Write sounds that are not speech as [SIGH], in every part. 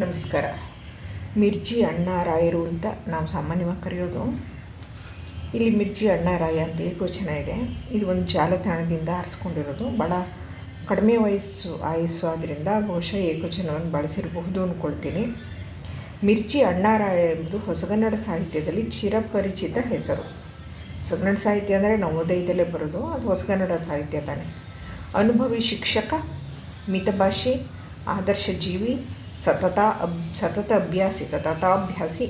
ನಮಸ್ಕಾರ. ಮಿರ್ಚಿ ಅಣ್ಣಾರಾಯರು ಅಂತ ನಾವು ಸಾಮಾನ್ಯವಾಗಿ ಕರೆಯೋದು. ಇಲ್ಲಿ ಮಿರ್ಚಿ ಅಣ್ಣಾರಾಯ ಅಂತ ಏಕೋಚನ ಇದೆ. ಇದು ಒಂದು ಜಾಲತಾಣದಿಂದ ಆರಿಸ್ಕೊಂಡಿರೋದು. ಭಾಳ ಕಡಿಮೆ ವಯಸ್ಸು, ಆಯಸ್ಸು ಆದ್ದರಿಂದ ಬಹುಶಃ ಏಕೋಚನವನ್ನು ಬಳಸಿರಬಹುದು ಅಂದ್ಕೊಳ್ತೀನಿ. ಮಿರ್ಚಿ ಅಣ್ಣಾರಾಯ ಎಂಬುದು ಹೊಸಗನ್ನಡ ಸಾಹಿತ್ಯದಲ್ಲಿ ಚಿರಪರಿಚಿತ ಹೆಸರು. ಹೊಸಗನ್ನಡ ಸಾಹಿತ್ಯ ಅಂದರೆ ನವೋದಯದಲ್ಲೇ ಬರೋದು. ಅದು ಹೊಸಗನ್ನಡ ಸಾಹಿತ್ಯ ತಾನೆ. ಅನುಭವಿ ಶಿಕ್ಷಕ, ಮಿತಭಾಷೆ ಆದರ್ಶ ಜೀವಿ ಸತತ ಅಬ್, ಸತತ ಅಭ್ಯಾಸಿ, ಸತತಾಭ್ಯಾಸಿ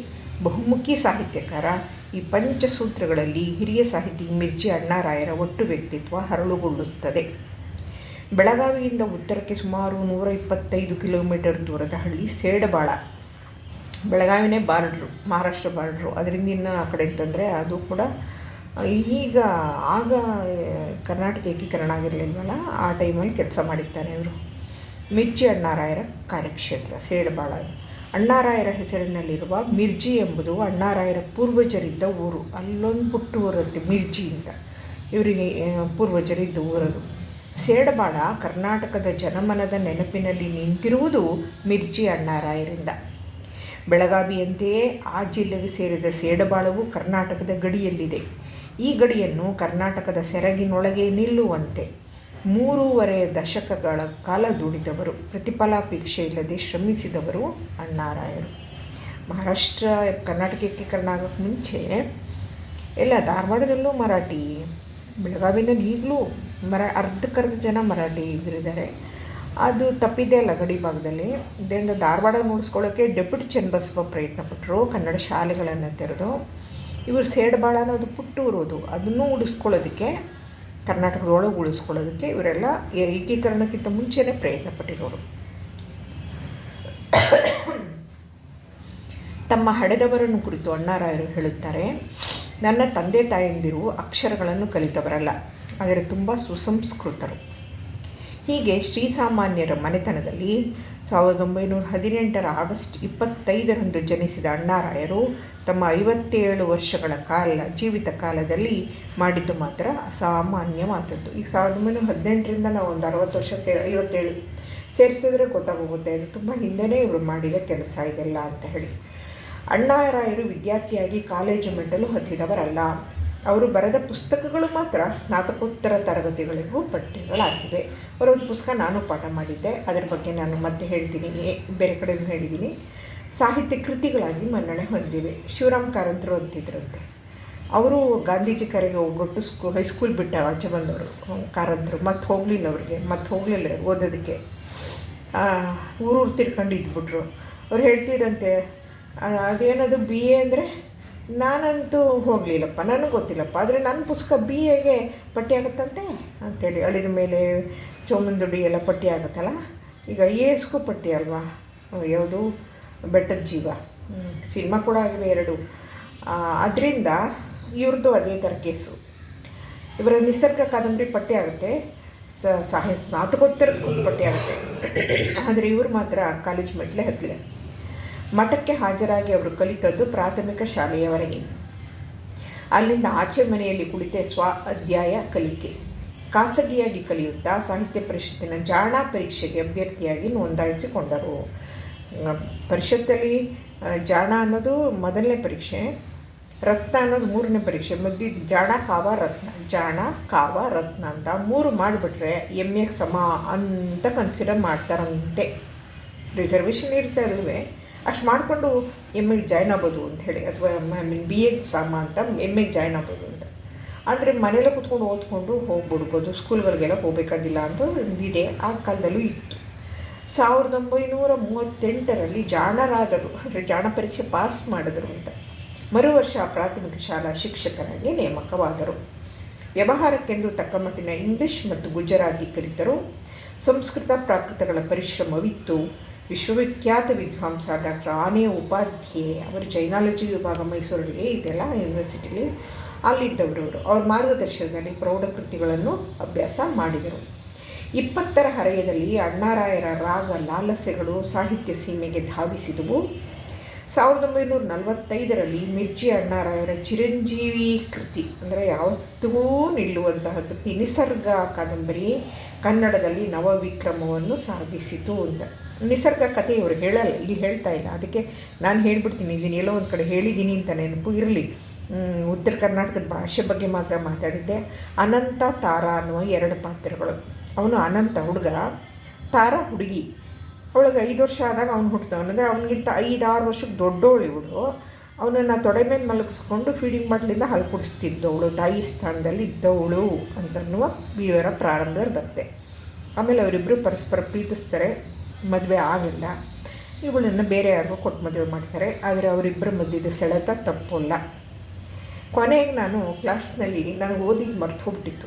ಬಹುಮುಖಿ ಸಾಹಿತ್ಯಕಾರ ಈ ಪಂಚಸೂತ್ರಗಳಲ್ಲಿ ಹಿರಿಯ ಸಾಹಿತಿ ಮಿರ್ಜಿ ಅಣ್ಣಾರಾಯರ ಒಟ್ಟು ವ್ಯಕ್ತಿತ್ವ ಹರಳುಗೊಳ್ಳುತ್ತದೆ. ಬೆಳಗಾವಿಯಿಂದ ಉತ್ತರಕ್ಕೆ ಸುಮಾರು ನೂರ ಇಪ್ಪತ್ತೈದು ಕಿಲೋಮೀಟರ್ ದೂರದ ಹಳ್ಳಿ ಸೇಡಬಾಳ. ಬೆಳಗಾವಿನೇ ಬಾರ್ಡ್ರು, ಮಹಾರಾಷ್ಟ್ರ ಬಾರ್ಡ್ರು. ಅದರಿಂದ ಇನ್ನು ಆ ಕಡೆ ಅಂತಂದರೆ ಅದು ಕೂಡ ಈಗ ಆಗ, ಕರ್ನಾಟಕ ಏಕೀಕರಣ ಆಗಿರಲಿಲ್ವಲ್ಲ, ಆ ಟೈಮಲ್ಲಿ ಕೆಲಸ ಮಾಡಿರ್ತಾರೆ ಇವರು. ಮಿರ್ಚಿ ಅಣ್ಣಾರಾಯರ ಕಾರ್ಯಕ್ಷೇತ್ರ ಸೇಡಬಾಳ ಅಣ್ಣಾರಾಯರ ಹೆಸರಿನಲ್ಲಿರುವ ಮಿರ್ಜಿ ಎಂಬುದು ಅಣ್ಣಾರಾಯರ ಪೂರ್ವಜರಿದ್ದ ಊರು. ಅಲ್ಲೊಂದು ಪುಟ್ಟ ಊರಂತೆ ಮಿರ್ಜಿ ಅಂತ. ಇವರಿಗೆ ಪೂರ್ವಜರಿದ್ದ ಊರದು. ಸೇಡಬಾಳ ಕರ್ನಾಟಕದ ಜನಮನದ ನೆನಪಿನಲ್ಲಿ ನಿಂತಿರುವುದು ಮಿರ್ಜಿ ಅಣ್ಣಾರಾಯರಿಂದ. ಬೆಳಗಾವಿಯಂತೆಯೇ ಆ ಜಿಲ್ಲೆಗೆ ಸೇರಿದ ಸೇಡಬಾಳವು ಕರ್ನಾಟಕದ ಗಡಿಯಲ್ಲಿದೆ. ಈ ಗಡಿಯನ್ನು ಕರ್ನಾಟಕದ ಸೆರಗಿನೊಳಗೆ ನಿಲ್ಲುವಂತೆ. ಮೂರೂವರೆ ದಶಕಗಳ ಕಾಲ ದುಡಿದವರು ಪ್ರತಿಫಲಾಪೇಕ್ಷೆ ಇಲ್ಲದೆ ಶ್ರಮಿಸಿದವರು ಅಣ್ಣಾರಾಯರು. ಮಹಾರಾಷ್ಟ್ರ ಕರ್ನಾಟಕ ಏಕೀಕರಣ ಆಗೋಕ್ಕೆ ಮುಂಚೆ ಎಲ್ಲ ಧಾರವಾಡದಲ್ಲೂ ಮರಾಠಿ ಬೆಳಗಾವಿನಲ್ಲಿ ಈಗಲೂ ಮರ ಅರ್ಧಕ್ಕರ್ಧ ಜನ ಮರಾಠಿ ಇದ್ರಿದ್ದಾರೆ. ಅದು ತಪ್ಪಿದೆ ಅಲ್ಲ ಗಡಿ ಭಾಗದಲ್ಲಿ. ಇದರಿಂದ ಧಾರವಾಡ ಮೂಡಿಸ್ಕೊಳ್ಳೋಕ್ಕೆ ಡೆಪ್ಯೂಟಿ ಚನ್ನಬಸವ ಪ್ರಯತ್ನ ಪಟ್ಟರು ಕನ್ನಡ ಶಾಲೆಗಳನ್ನು ತೆರೆದು. ಇವರು ಸೇಡ್ಬಾಳ ಅನ್ನೋದು ಪುಟ್ಟೂರೋದು ಅದನ್ನು ಉಳಿಸ್ಕೊಳ್ಳೋದಕ್ಕೆ ಕರ್ನಾಟಕದೊಳಗೆ ಉಳಿಸ್ಕೊಳ್ಳೋದಕ್ಕೆ ಇವರೆಲ್ಲ ಏಕೀಕರಣಕ್ಕಿಂತ ಮುಂಚೆನೇ ಪ್ರಯತ್ನ ಪಟ್ಟಿರೋರು ತಮ್ಮ ಹಡೆದವರನ್ನು ಕುರಿತು ಅಣ್ಣಾರಾಯರು ಹೇಳುತ್ತಾರೆ, ನನ್ನ ತಂದೆ ತಾಯಂದಿರು ಅಕ್ಷರಗಳನ್ನು ಕಲಿತವರಲ್ಲ, ಆದರೆ ತುಂಬ ಸುಸಂಸ್ಕೃತರು. ಹೀಗೆ ಶ್ರೀಸಾಮಾನ್ಯರ ಮನೆತನದಲ್ಲಿ ಸಾವಿರದ ಒಂಬೈನೂರ ಹದಿನೆಂಟರ ಆಗಸ್ಟ್ ಇಪ್ಪತ್ತೈದರಂದು ಜನಿಸಿದ ಅಣ್ಣಾರಾಯರು ತಮ್ಮ ಐವತ್ತೇಳು ವರ್ಷಗಳ ಕಾಲ, ಜೀವಿತ ಕಾಲದಲ್ಲಿ ಮಾಡಿದ್ದು ಮಾತ್ರ ಅಸಾಮಾನ್ಯವಾದದ್ದು ಈಗ ಸಾವಿರದ ಒಂಬೈನೂರ ಹದಿನೆಂಟರಿಂದ ನಾವು ಒಂದು ಅರವತ್ತು ವರ್ಷ ಸೇ ಐವತ್ತೇಳು ಸೇರಿಸಿದ್ರೆ ಗೊತ್ತಾಗೋಗುತ್ತೆ. ತುಂಬ ಹಿಂದೆಯೇ ಇವರು ಮಾಡಿದ ಕೆಲಸ ಇದೆಲ್ಲ ಅಂತ ಹೇಳಿ. ಅಣ್ಣಾರಾಯರು ವಿದ್ಯಾರ್ಥಿಯಾಗಿ ಕಾಲೇಜು ಮೆಟ್ಟಲು ಹತ್ತಿದವರಲ್ಲ. ಅವರು ಬರೆದ ಪುಸ್ತಕಗಳು ಮಾತ್ರ ಸ್ನಾತಕೋತ್ತರ ತರಗತಿಗಳಿಗೂ ಪಠ್ಯಗಳಾಗಿವೆ. ಅವರೊಂದು ಪುಸ್ತಕ ನಾನು ಪಾಠ ಮಾಡಿದ್ದೆ. ಅದರ ಬಗ್ಗೆ ನಾನು ಮತ್ತೆ ಹೇಳ್ತೀನಿ. ಬೇರೆ ಕಡೆಯೂ ಹೇಳಿದ್ದೀನಿ. ಸಾಹಿತ್ಯ ಕೃತಿಗಳಾಗಿ ಮನ್ನಣೆ ಹೊಂದಿವೆ. ಶಿವರಾಮ್ ಕಾರಂತರು ಅಂತಿದ್ರಂತೆ. ಅವರು ಗಾಂಧೀಜಿ ಕರೆಗೆ ಹೋಗ್ಬಿಟ್ಟು ಸ್ಕೂ ಹೈಸ್ಕೂಲ್ ಬಿಟ್ಟ ಆಚೆ ಬಂದವರು. ಕಾರಂತರು. ಮತ್ತೆ ಹೋಗಲಿಲ್ಲ ಅವ್ರಿಗೆ. ಮತ್ತೆ ಹೋಗಲಿಲ್ಲ ಓದೋದಕ್ಕೆ. ಊರೂರು ತಿರ್ಕೊಂಡು ಇದ್ಬಿಟ್ರು. ಅವ್ರು ಹೇಳ್ತಿರಂತೆ ಅದೇನದು ಬಿ ಎ ಅಂದರೆ ನಾನಂತೂ ಹೋಗಲಿಲ್ಲಪ್ಪ, ನನಗೆ ಗೊತ್ತಿಲ್ಲಪ್ಪ. ಆದರೆ ನನ್ನ ಪುಸ್ತಕ ಬಿ ಎಗೆ ಪಟ್ಟಿ ಆಗುತ್ತಂತೆ ಅಂಥೇಳಿ ಅಳಿದ ಮೇಲೆ ಚೋಮಂದುಡಿ ಎಲ್ಲ ಪಟ್ಟಿ ಆಗುತ್ತಲ್ಲ? ಈಗ ಎ ಎಸ್ಗೂ ಪಟ್ಟಿ ಅಲ್ವಾ? ಯಾವುದು? ಬೆಟ್ಟದ ಜೀವ. ಸಿನಿಮಾ ಕೂಡ ಆಗಿವೆ ಎರಡು. ಅದರಿಂದ ಇವ್ರದ್ದು ಅದೇ ಥರ ಕೇಸು. ಇವರ ನಿಸರ್ಗ ಕಾದಂಬರಿ ಪಟ್ಟಿ ಆಗುತ್ತೆ. ಸ ಸಾಹಿ ಸ್ನಾತಕೋತ್ತರ ಪಟ್ಟಿ ಆಗುತ್ತೆ. ಆದರೆ ಇವರು ಮಾತ್ರ ಕಾಲೇಜ್ ಮೆಟ್ಲೆ ಹತ್ತಲೆ ಮಠಕ್ಕೆ ಹಾಜರಾಗಿ ಅವರು ಕಲಿತದ್ದು ಪ್ರಾಥಮಿಕ ಶಾಲೆಯವರೆಗೆ. ಅಲ್ಲಿಂದ ಆಚೆ ಮನೆಯಲ್ಲಿ ಕುಳಿತೆ ಸ್ವ ಅಧ್ಯಾಯ ಕಲಿಕೆ. ಖಾಸಗಿಯಾಗಿ ಕಲಿಯುತ್ತಾ ಸಾಹಿತ್ಯ ಪರಿಷತ್ತಿನ ಜಾಣ ಪರೀಕ್ಷೆಗೆ ಅಭ್ಯರ್ಥಿಯಾಗಿ ನೋಂದಾಯಿಸಿಕೊಂಡರು. ಪರಿಷತ್ತಲ್ಲಿ ಜಾಣ ಅನ್ನೋದು ಮೊದಲನೇ ಪರೀಕ್ಷೆ, ರತ್ನ ಅನ್ನೋದು ಮೂರನೇ ಪರೀಕ್ಷೆ, ಮಧ್ಯ ಜಾಣ, ಕಾವ, ರತ್ನ, ಜಾಣ, ಕಾವ, ರತ್ನ ಅಂತ ಮೂರು ಮಾಡಿಬಿಟ್ರೆ ಎಂ ಎ ಸಮ ಅಂತ ಕನ್ಸಿಡರ್ ಮಾಡ್ತಾರಂತೆ. ರಿಸರ್ವೇಷನ್ ಇರ್ತಾ ಇಲ್ವೇ ಅಷ್ಟು ಮಾಡಿಕೊಂಡು ಎಂ ಎಗೆ ಜಾಯ್ನ್ ಆಗ್ಬೋದು ಹೇಳಿ. ಅಥವಾ ಐ ಮೀನ್ ಬಿ ಎಗ್ ಸಾಮ ಅಂತ ಎಂ ಎಗೆ ಜಾಯ್ನ್ ಆಗ್ಬೋದು ಅಂತ. ಅಂದರೆ ಮನೆಯಲ್ಲೇ ಕೂತ್ಕೊಂಡು ಓದ್ಕೊಂಡು ಹೋಗ್ಬಿಡ್ಬೋದು ಸ್ಕೂಲ್ಗಳಿಗೆಲ್ಲ ಹೋಗಬೇಕಾಗಿಲ್ಲ ಅಂತ ಇದೆ ಆ ಕಾಲದಲ್ಲೂ ಇತ್ತು. ಸಾವಿರದ ಒಂಬೈನೂರ ಮೂವತ್ತೆಂಟರಲ್ಲಿ ಜಾಣರಾದರು. ಅಂದರೆ ಜಾಣ ಪರೀಕ್ಷೆ ಪಾಸ್ ಮಾಡಿದರು ಅಂತ. ಮರು ವರ್ಷ ಪ್ರಾಥಮಿಕ ಶಾಲಾ ಶಿಕ್ಷಕರಾಗಿ ನೇಮಕವಾದರು. ವ್ಯವಹಾರಕ್ಕೆಂದು ತಕ್ಕಮಟ್ಟಿನ ಇಂಗ್ಲಿಷ್ ಮತ್ತು ಗುಜರಾತಿ ಕಲಿತರು. ಸಂಸ್ಕೃತ ಪ್ರಾಕೃತಗಳ ಪರಿಶ್ರಮವಿತ್ತು. ವಿಶ್ವವಿಖ್ಯಾತ ವಿದ್ವಾಂಸ ಡಾಕ್ಟರ್ ಆನೆ ಉಪಾಧ್ಯಾಯ ಅವರು ಜೈನಾಲಜಿ ವಿಭಾಗ ಮೈಸೂರಲ್ಲಿ ಇದೆಲ್ಲ ಯೂನಿವರ್ಸಿಟಿಲಿ ಅಲ್ಲಿದ್ದವರು ಅವರು ಅವ್ರ ಮಾರ್ಗದರ್ಶನದಲ್ಲಿ ಪ್ರೌಢಕೃತಿಗಳನ್ನು ಅಭ್ಯಾಸ ಮಾಡಿದರು. ಇಪ್ಪತ್ತರ ಹರೆಯದಲ್ಲಿ ಅಣ್ಣಾರಾಯರ ರಾಗ ಲಾಲಸೆಗಳು ಸಾಹಿತ್ಯ ಸೀಮೆಗೆ ಧಾವಿಸಿದವು. ಸಾವಿರದ ಒಂಬೈನೂರ ನಲವತ್ತೈದರಲ್ಲಿ ಮಿರ್ಜಿ ಅಣ್ಣಾರಾಯರ ಚಿರಂಜೀವಿ ಕೃತಿ, ಅಂದರೆ ಯಾವತ್ತೂ ನಿಲ್ಲುವಂತಹ ಕೃತಿ ನಿಸರ್ಗ ಕಾದಂಬರಿ ಕನ್ನಡದಲ್ಲಿ ನವವಿಕ್ರಮವನ್ನು ಸಾಧಿಸಿತು ಅಂತ. ನಿಸರ್ಗ ಕಥೆ ಇವರು ಹೇಳಲ್ಲ, ಇಲ್ಲಿ ಹೇಳ್ತಾ ಇಲ್ಲ. ಅದಕ್ಕೆ ನಾನು ಹೇಳ್ಬಿಡ್ತೀನಿ, ಇದನ್ನು ಎಲ್ಲೋ ಒಂದು ಕಡೆ ಹೇಳಿದ್ದೀನಿ ಅಂತ ನೆನಪು ಇರಲಿ. ಉತ್ತರ ಕರ್ನಾಟಕದ ಭಾಷೆ ಬಗ್ಗೆ ಮಾತ್ರ ಮಾತಾಡಿದ್ದೆ. ಅನಂತ ತಾರಾ ಅನ್ನುವ ಎರಡು ಪಾತ್ರಗಳು. ಅವನು ಅನಂತ ಹುಡುಗ, ತಾರಾ ಹುಡುಗಿ. ಅವಳಿಗೆ ಐದು ವರ್ಷ ಆದಾಗ ಅವ್ನು ಹುಟ್ಟದವನು ಅಂದರೆ ಅವನಿಗಿಂತ ಐದಾರು ವರ್ಷಕ್ಕೆ ದೊಡ್ಡವಳು ಇವಳು. ಅವನನ್ನು ತೊಡೆ ಮೇಲೆ ಮಲಗಿಸ್ಕೊಂಡು ಫೀಡಿಂಗ್ ಬಾಟ್ಲಿಂದ ಹಾಲು ಕುಡಿಸ್ತಿದ್ದವಳು. ತಾಯಿ ಸ್ಥಾನದಲ್ಲಿ ಇದ್ದವಳು ಅಂತನ್ನುವ ವಿವರ ಪ್ರಾರಂಭದಲ್ಲಿ ಬರುತ್ತೆ. ಆಮೇಲೆ ಅವರಿಬ್ಬರು ಪರಸ್ಪರ ಪ್ರೀತಿಸ್ತಾರೆ. ಮದುವೆ ಆಗಿಲ್ಲ. ಇವುಗಳನ್ನು ಬೇರೆ ಯಾರಿಗೂ ಕೊಟ್ಟು ಮದುವೆ ಮಾಡ್ತಾರೆ ಆದರೆ ಅವರಿಬ್ಬರ ಮಧ್ಯದ ಸೆಳೆತ ತಪ್ಪಲ್ಲ ಕೊನೆಗೆ ನಾನು ಕ್ಲಾಸ್ನಲ್ಲಿ ನನಗೆ ಓದಿ ಮರ್ತು ಹೋಗ್ಬಿಟ್ಟಿತ್ತು.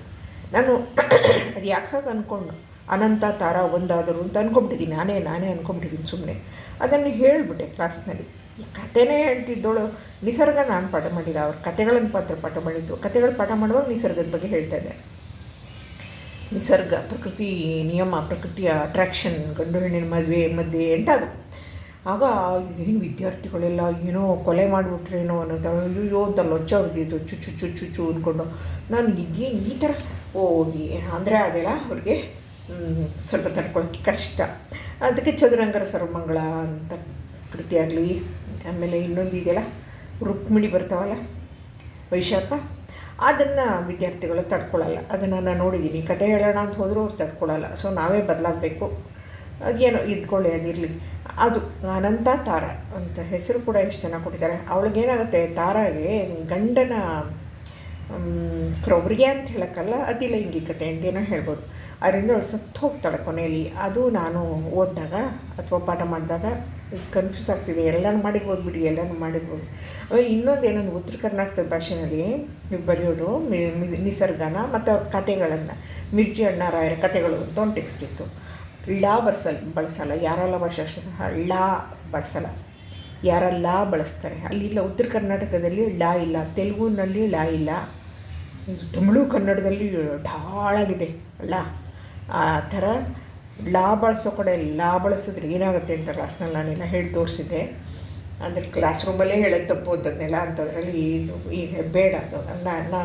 ನಾನು [COUGHS] ಅದು ಯಾಕಾಗಿ ಅಂದ್ಕೊಂಡು ಅನಂತ, ತಾರ ಒಂದಾದರು ಅಂತ ಅಂದ್ಕೊಂಬಿಟ್ಟಿದ್ದೀನಿ ನಾನೇ ನಾನೇ ಅಂದ್ಕೊಂಬಿಟ್ಟಿದ್ದೀನಿ ಸುಮ್ಮನೆ ಅದನ್ನು ಹೇಳಿಬಿಟ್ಟೆ ಕ್ಲಾಸ್ನಲ್ಲಿ ಈ ಕಥೆನೇ ಹೇಳ್ತಿದ್ದೋಳು. ನಿಸರ್ಗ ನಾನು ಪಾಠ ಮಾಡಿಲ್ಲ. ಅವ್ರ ಕತೆಗಳನ್ನು ಪಾತ್ರ ಪಾಠ ಮಾಡಿದ್ದು. ಕತೆಗಳು ಪಾಠ ಮಾಡುವಾಗ ನಿಸರ್ಗದ ಬಗ್ಗೆ ಹೇಳ್ತಾ ಇದ್ದೆ. ನಿಸರ್ಗ, ಪ್ರಕೃತಿ ನಿಯಮ, ಪ್ರಕೃತಿಯ ಅಟ್ರಾಕ್ಷನ್ ಗಂಡು ಹೆಣ್ಣಿನ ಮದುವೆ, ಮಧ್ಯೆ ಅದು ಆಗ ಏನು ವಿದ್ಯಾರ್ಥಿಗಳೆಲ್ಲ ಏನೋ ಕೊಲೆ ಮಾಡಿಬಿಟ್ರೇನೋ ಅನ್ನೋ ಅಯ್ಯೋ ಅಂತ ಲೊಚ್ಚ ಹೊಡೆದಿದ್ದು ಚುಚ್ಚು ಚುಚ್ಚು ಚುಚ್ಚು ಅಂದ್ಕೊಂಡು ನಾನು ಇದೇನು ಈ ಥರ ಓ ಅಂದರೆ ಅದೆಲ್ಲ ಅವ್ರಿಗೆ ಸ್ವಲ್ಪ ತಡ್ಕೊಳ್ಳೋಕೆ ಕಷ್ಟ. ಅದಕ್ಕೆ ಚದುರಂಗರ ಸರ್ವಮಂಗಳ ಅಂತ ಕೃತಿ ಆಗಲಿ, ಆಮೇಲೆ ಇನ್ನೊಂದು ಇದೆಯಲ್ಲ, ರುಕ್ಮಿಣಿ ಬರ್ತಾವಲ್ಲ, ವೈಶಾಖ. ಅದನ್ನು ವಿದ್ಯಾರ್ಥಿಗಳು ತಡ್ಕೊಳ್ಳಲ್ಲ ಅದನ್ನು ನಾನು ನೋಡಿದ್ದೀನಿ ಕತೆ ಹೇಳೋಣ ಅಂತ ಹೋದರೂ ಅವ್ರು ತಡ್ಕೊಳ್ಳಲ್ಲ ಸೊ ನಾವೇ ಬದಲಾಗಬೇಕು. ಅದೇನೋ ಇದ್ಕೊಳ್ಳಿ, ಅದಿರಲಿ. ಅದು ಅನಂತ ತಾರ ಅಂತ ಹೆಸರು ಕೂಡ ಎಷ್ಟು ಚೆನ್ನಾಗಿ ಕೊಟ್ಟಿದ್ದಾರೆ. ಅವಳಿಗೇನಾಗುತ್ತೆ, ತಾರಾಗೆ ಗಂಡನ ಕ್ರೊಬ್ರಿಗೆ ಅಂತ ಹೇಳೋಕ್ಕಲ್ಲ, ಅತಿಲೈಂಗಿಕತೆ ಅಂತೇನೋ ಹೇಳ್ಬೋದು. ಅದರಿಂದ ಅವಳು ಸತ್ತು ಹೋಗ್ತಾಳೆ ಕೊನೆಯಲ್ಲಿ. ಅದು ನಾನು ಓದಿದಾಗ ಅಥವಾ ಪಾಠ ಮಾಡಿದಾಗ ಕನ್ಫ್ಯೂಸ್ ಆಗ್ತಿದೆ ಎಲ್ಲನೂ ಮಾಡಿರ್ಬೋದು ಬಿಡಿ ಎಲ್ಲನೂ ಮಾಡಿರ್ಬೋದು ಆಮೇಲೆ ಇನ್ನೊಂದು ಏನಂದ್ರೆ ಉತ್ತರ ಕರ್ನಾಟಕದ ಭಾಷೆಯಲ್ಲಿ ನೀವು ಬರೆಯೋದು ನಿಸರ್ಗನ ಮತ್ತು ಅವ್ರ ಕತೆಗಳನ್ನು ಮಿರ್ಚಿ ಅಣ್ಣಾರಾಯರ ಕತೆಗಳು ಅಂತ ಒಂದು ಟೆಕ್ಸ್ಟ್ ಇತ್ತು. ಳ ಬರ್ಸಲ್ ಬಳಸಲ್ಲ, ಯಾರೆಲ್ಲ ಭಾಷೆ ಸಹ ಳ ಬಳಸಲ್ಲ. ಯಾರೆಲ್ಲ ಬಳಸ್ತಾರೆ? ಅಲ್ಲಿ ಇಲ್ಲ, ಉತ್ತರ ಕರ್ನಾಟಕದಲ್ಲಿ ಳ ಇಲ್ಲ, ತೆಲುಗುನಲ್ಲಿ ಲಾ ಇಲ್ಲ, ತಮಿಳು ಕನ್ನಡದಲ್ಲಿ ಢಾಳಾಗಿದೆ ಲಾ. ಆ ಥರ ಲಾ ಬಳಸೋ ಕಡೆ ಲಾ ಬಳಸಿದ್ರೆ ಏನಾಗುತ್ತೆ ಅಂತ ಕ್ಲಾಸ್ನಲ್ಲಿ ನಾನೆಲ್ಲ ಹೇಳಿ ತೋರಿಸಿದ್ದೆ. ಅಂದರೆ ಕ್ಲಾಸ್ ರೂಮಲ್ಲೇ ಹೇಳೋದು ತಪ್ಪು ಅಂತದ್ನೆಲ್ಲ ಅಂಥದ್ರಲ್ಲಿ ಇದು ಈಗ ಬೇಡ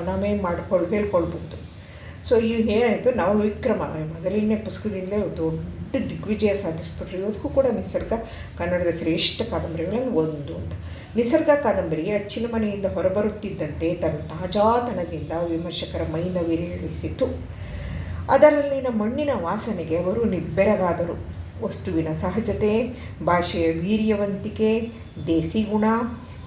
ನಾವೇನು ಮಾಡ್ಕೊಳ್ ಹೇಳ್ಕೊಳ್ಬೋದು ಸೊ ಈಗ ಏನಾಯಿತು, ನಾವು ವಿಕ್ರಮ ಮೊದಲನೇ ಪುಸ್ತಕದಿಂದಲೇ ದೊಡ್ಡ ದಿಗ್ವಿಜಯ ಸಾಧಿಸ್ಬಿಟ್ರು. ಇವತ್ತಿಗೂ ಕೂಡ ನಿಸರ್ಗ ಕನ್ನಡದ ಶ್ರೇಷ್ಠ ಕಾದಂಬರಿಗಳಲ್ಲಿ ಒಂದು ಅಂತ. ನಿಸರ್ಗ ಕಾದಂಬರಿ ಅಚ್ಚಿನ ಮನೆಯಿಂದ ಹೊರಬರುತ್ತಿದ್ದಂತೆ ತನ್ನ ತಾಜಾತನದಿಂದ ವಿಮರ್ಶಕರ ಮೈನ ವಿರೇಳಿಸಿತು ಅದರಲ್ಲಿನ ಮಣ್ಣಿನ ವಾಸನೆಗೆ ಅವರು ನಿಬ್ಬೆರಗಾದರು. ವಸ್ತುವಿನ ಸಹಜತೆ, ಭಾಷೆಯ ವೀರ್ಯವಂತಿಕೆ, ದೇಸಿ ಗುಣ,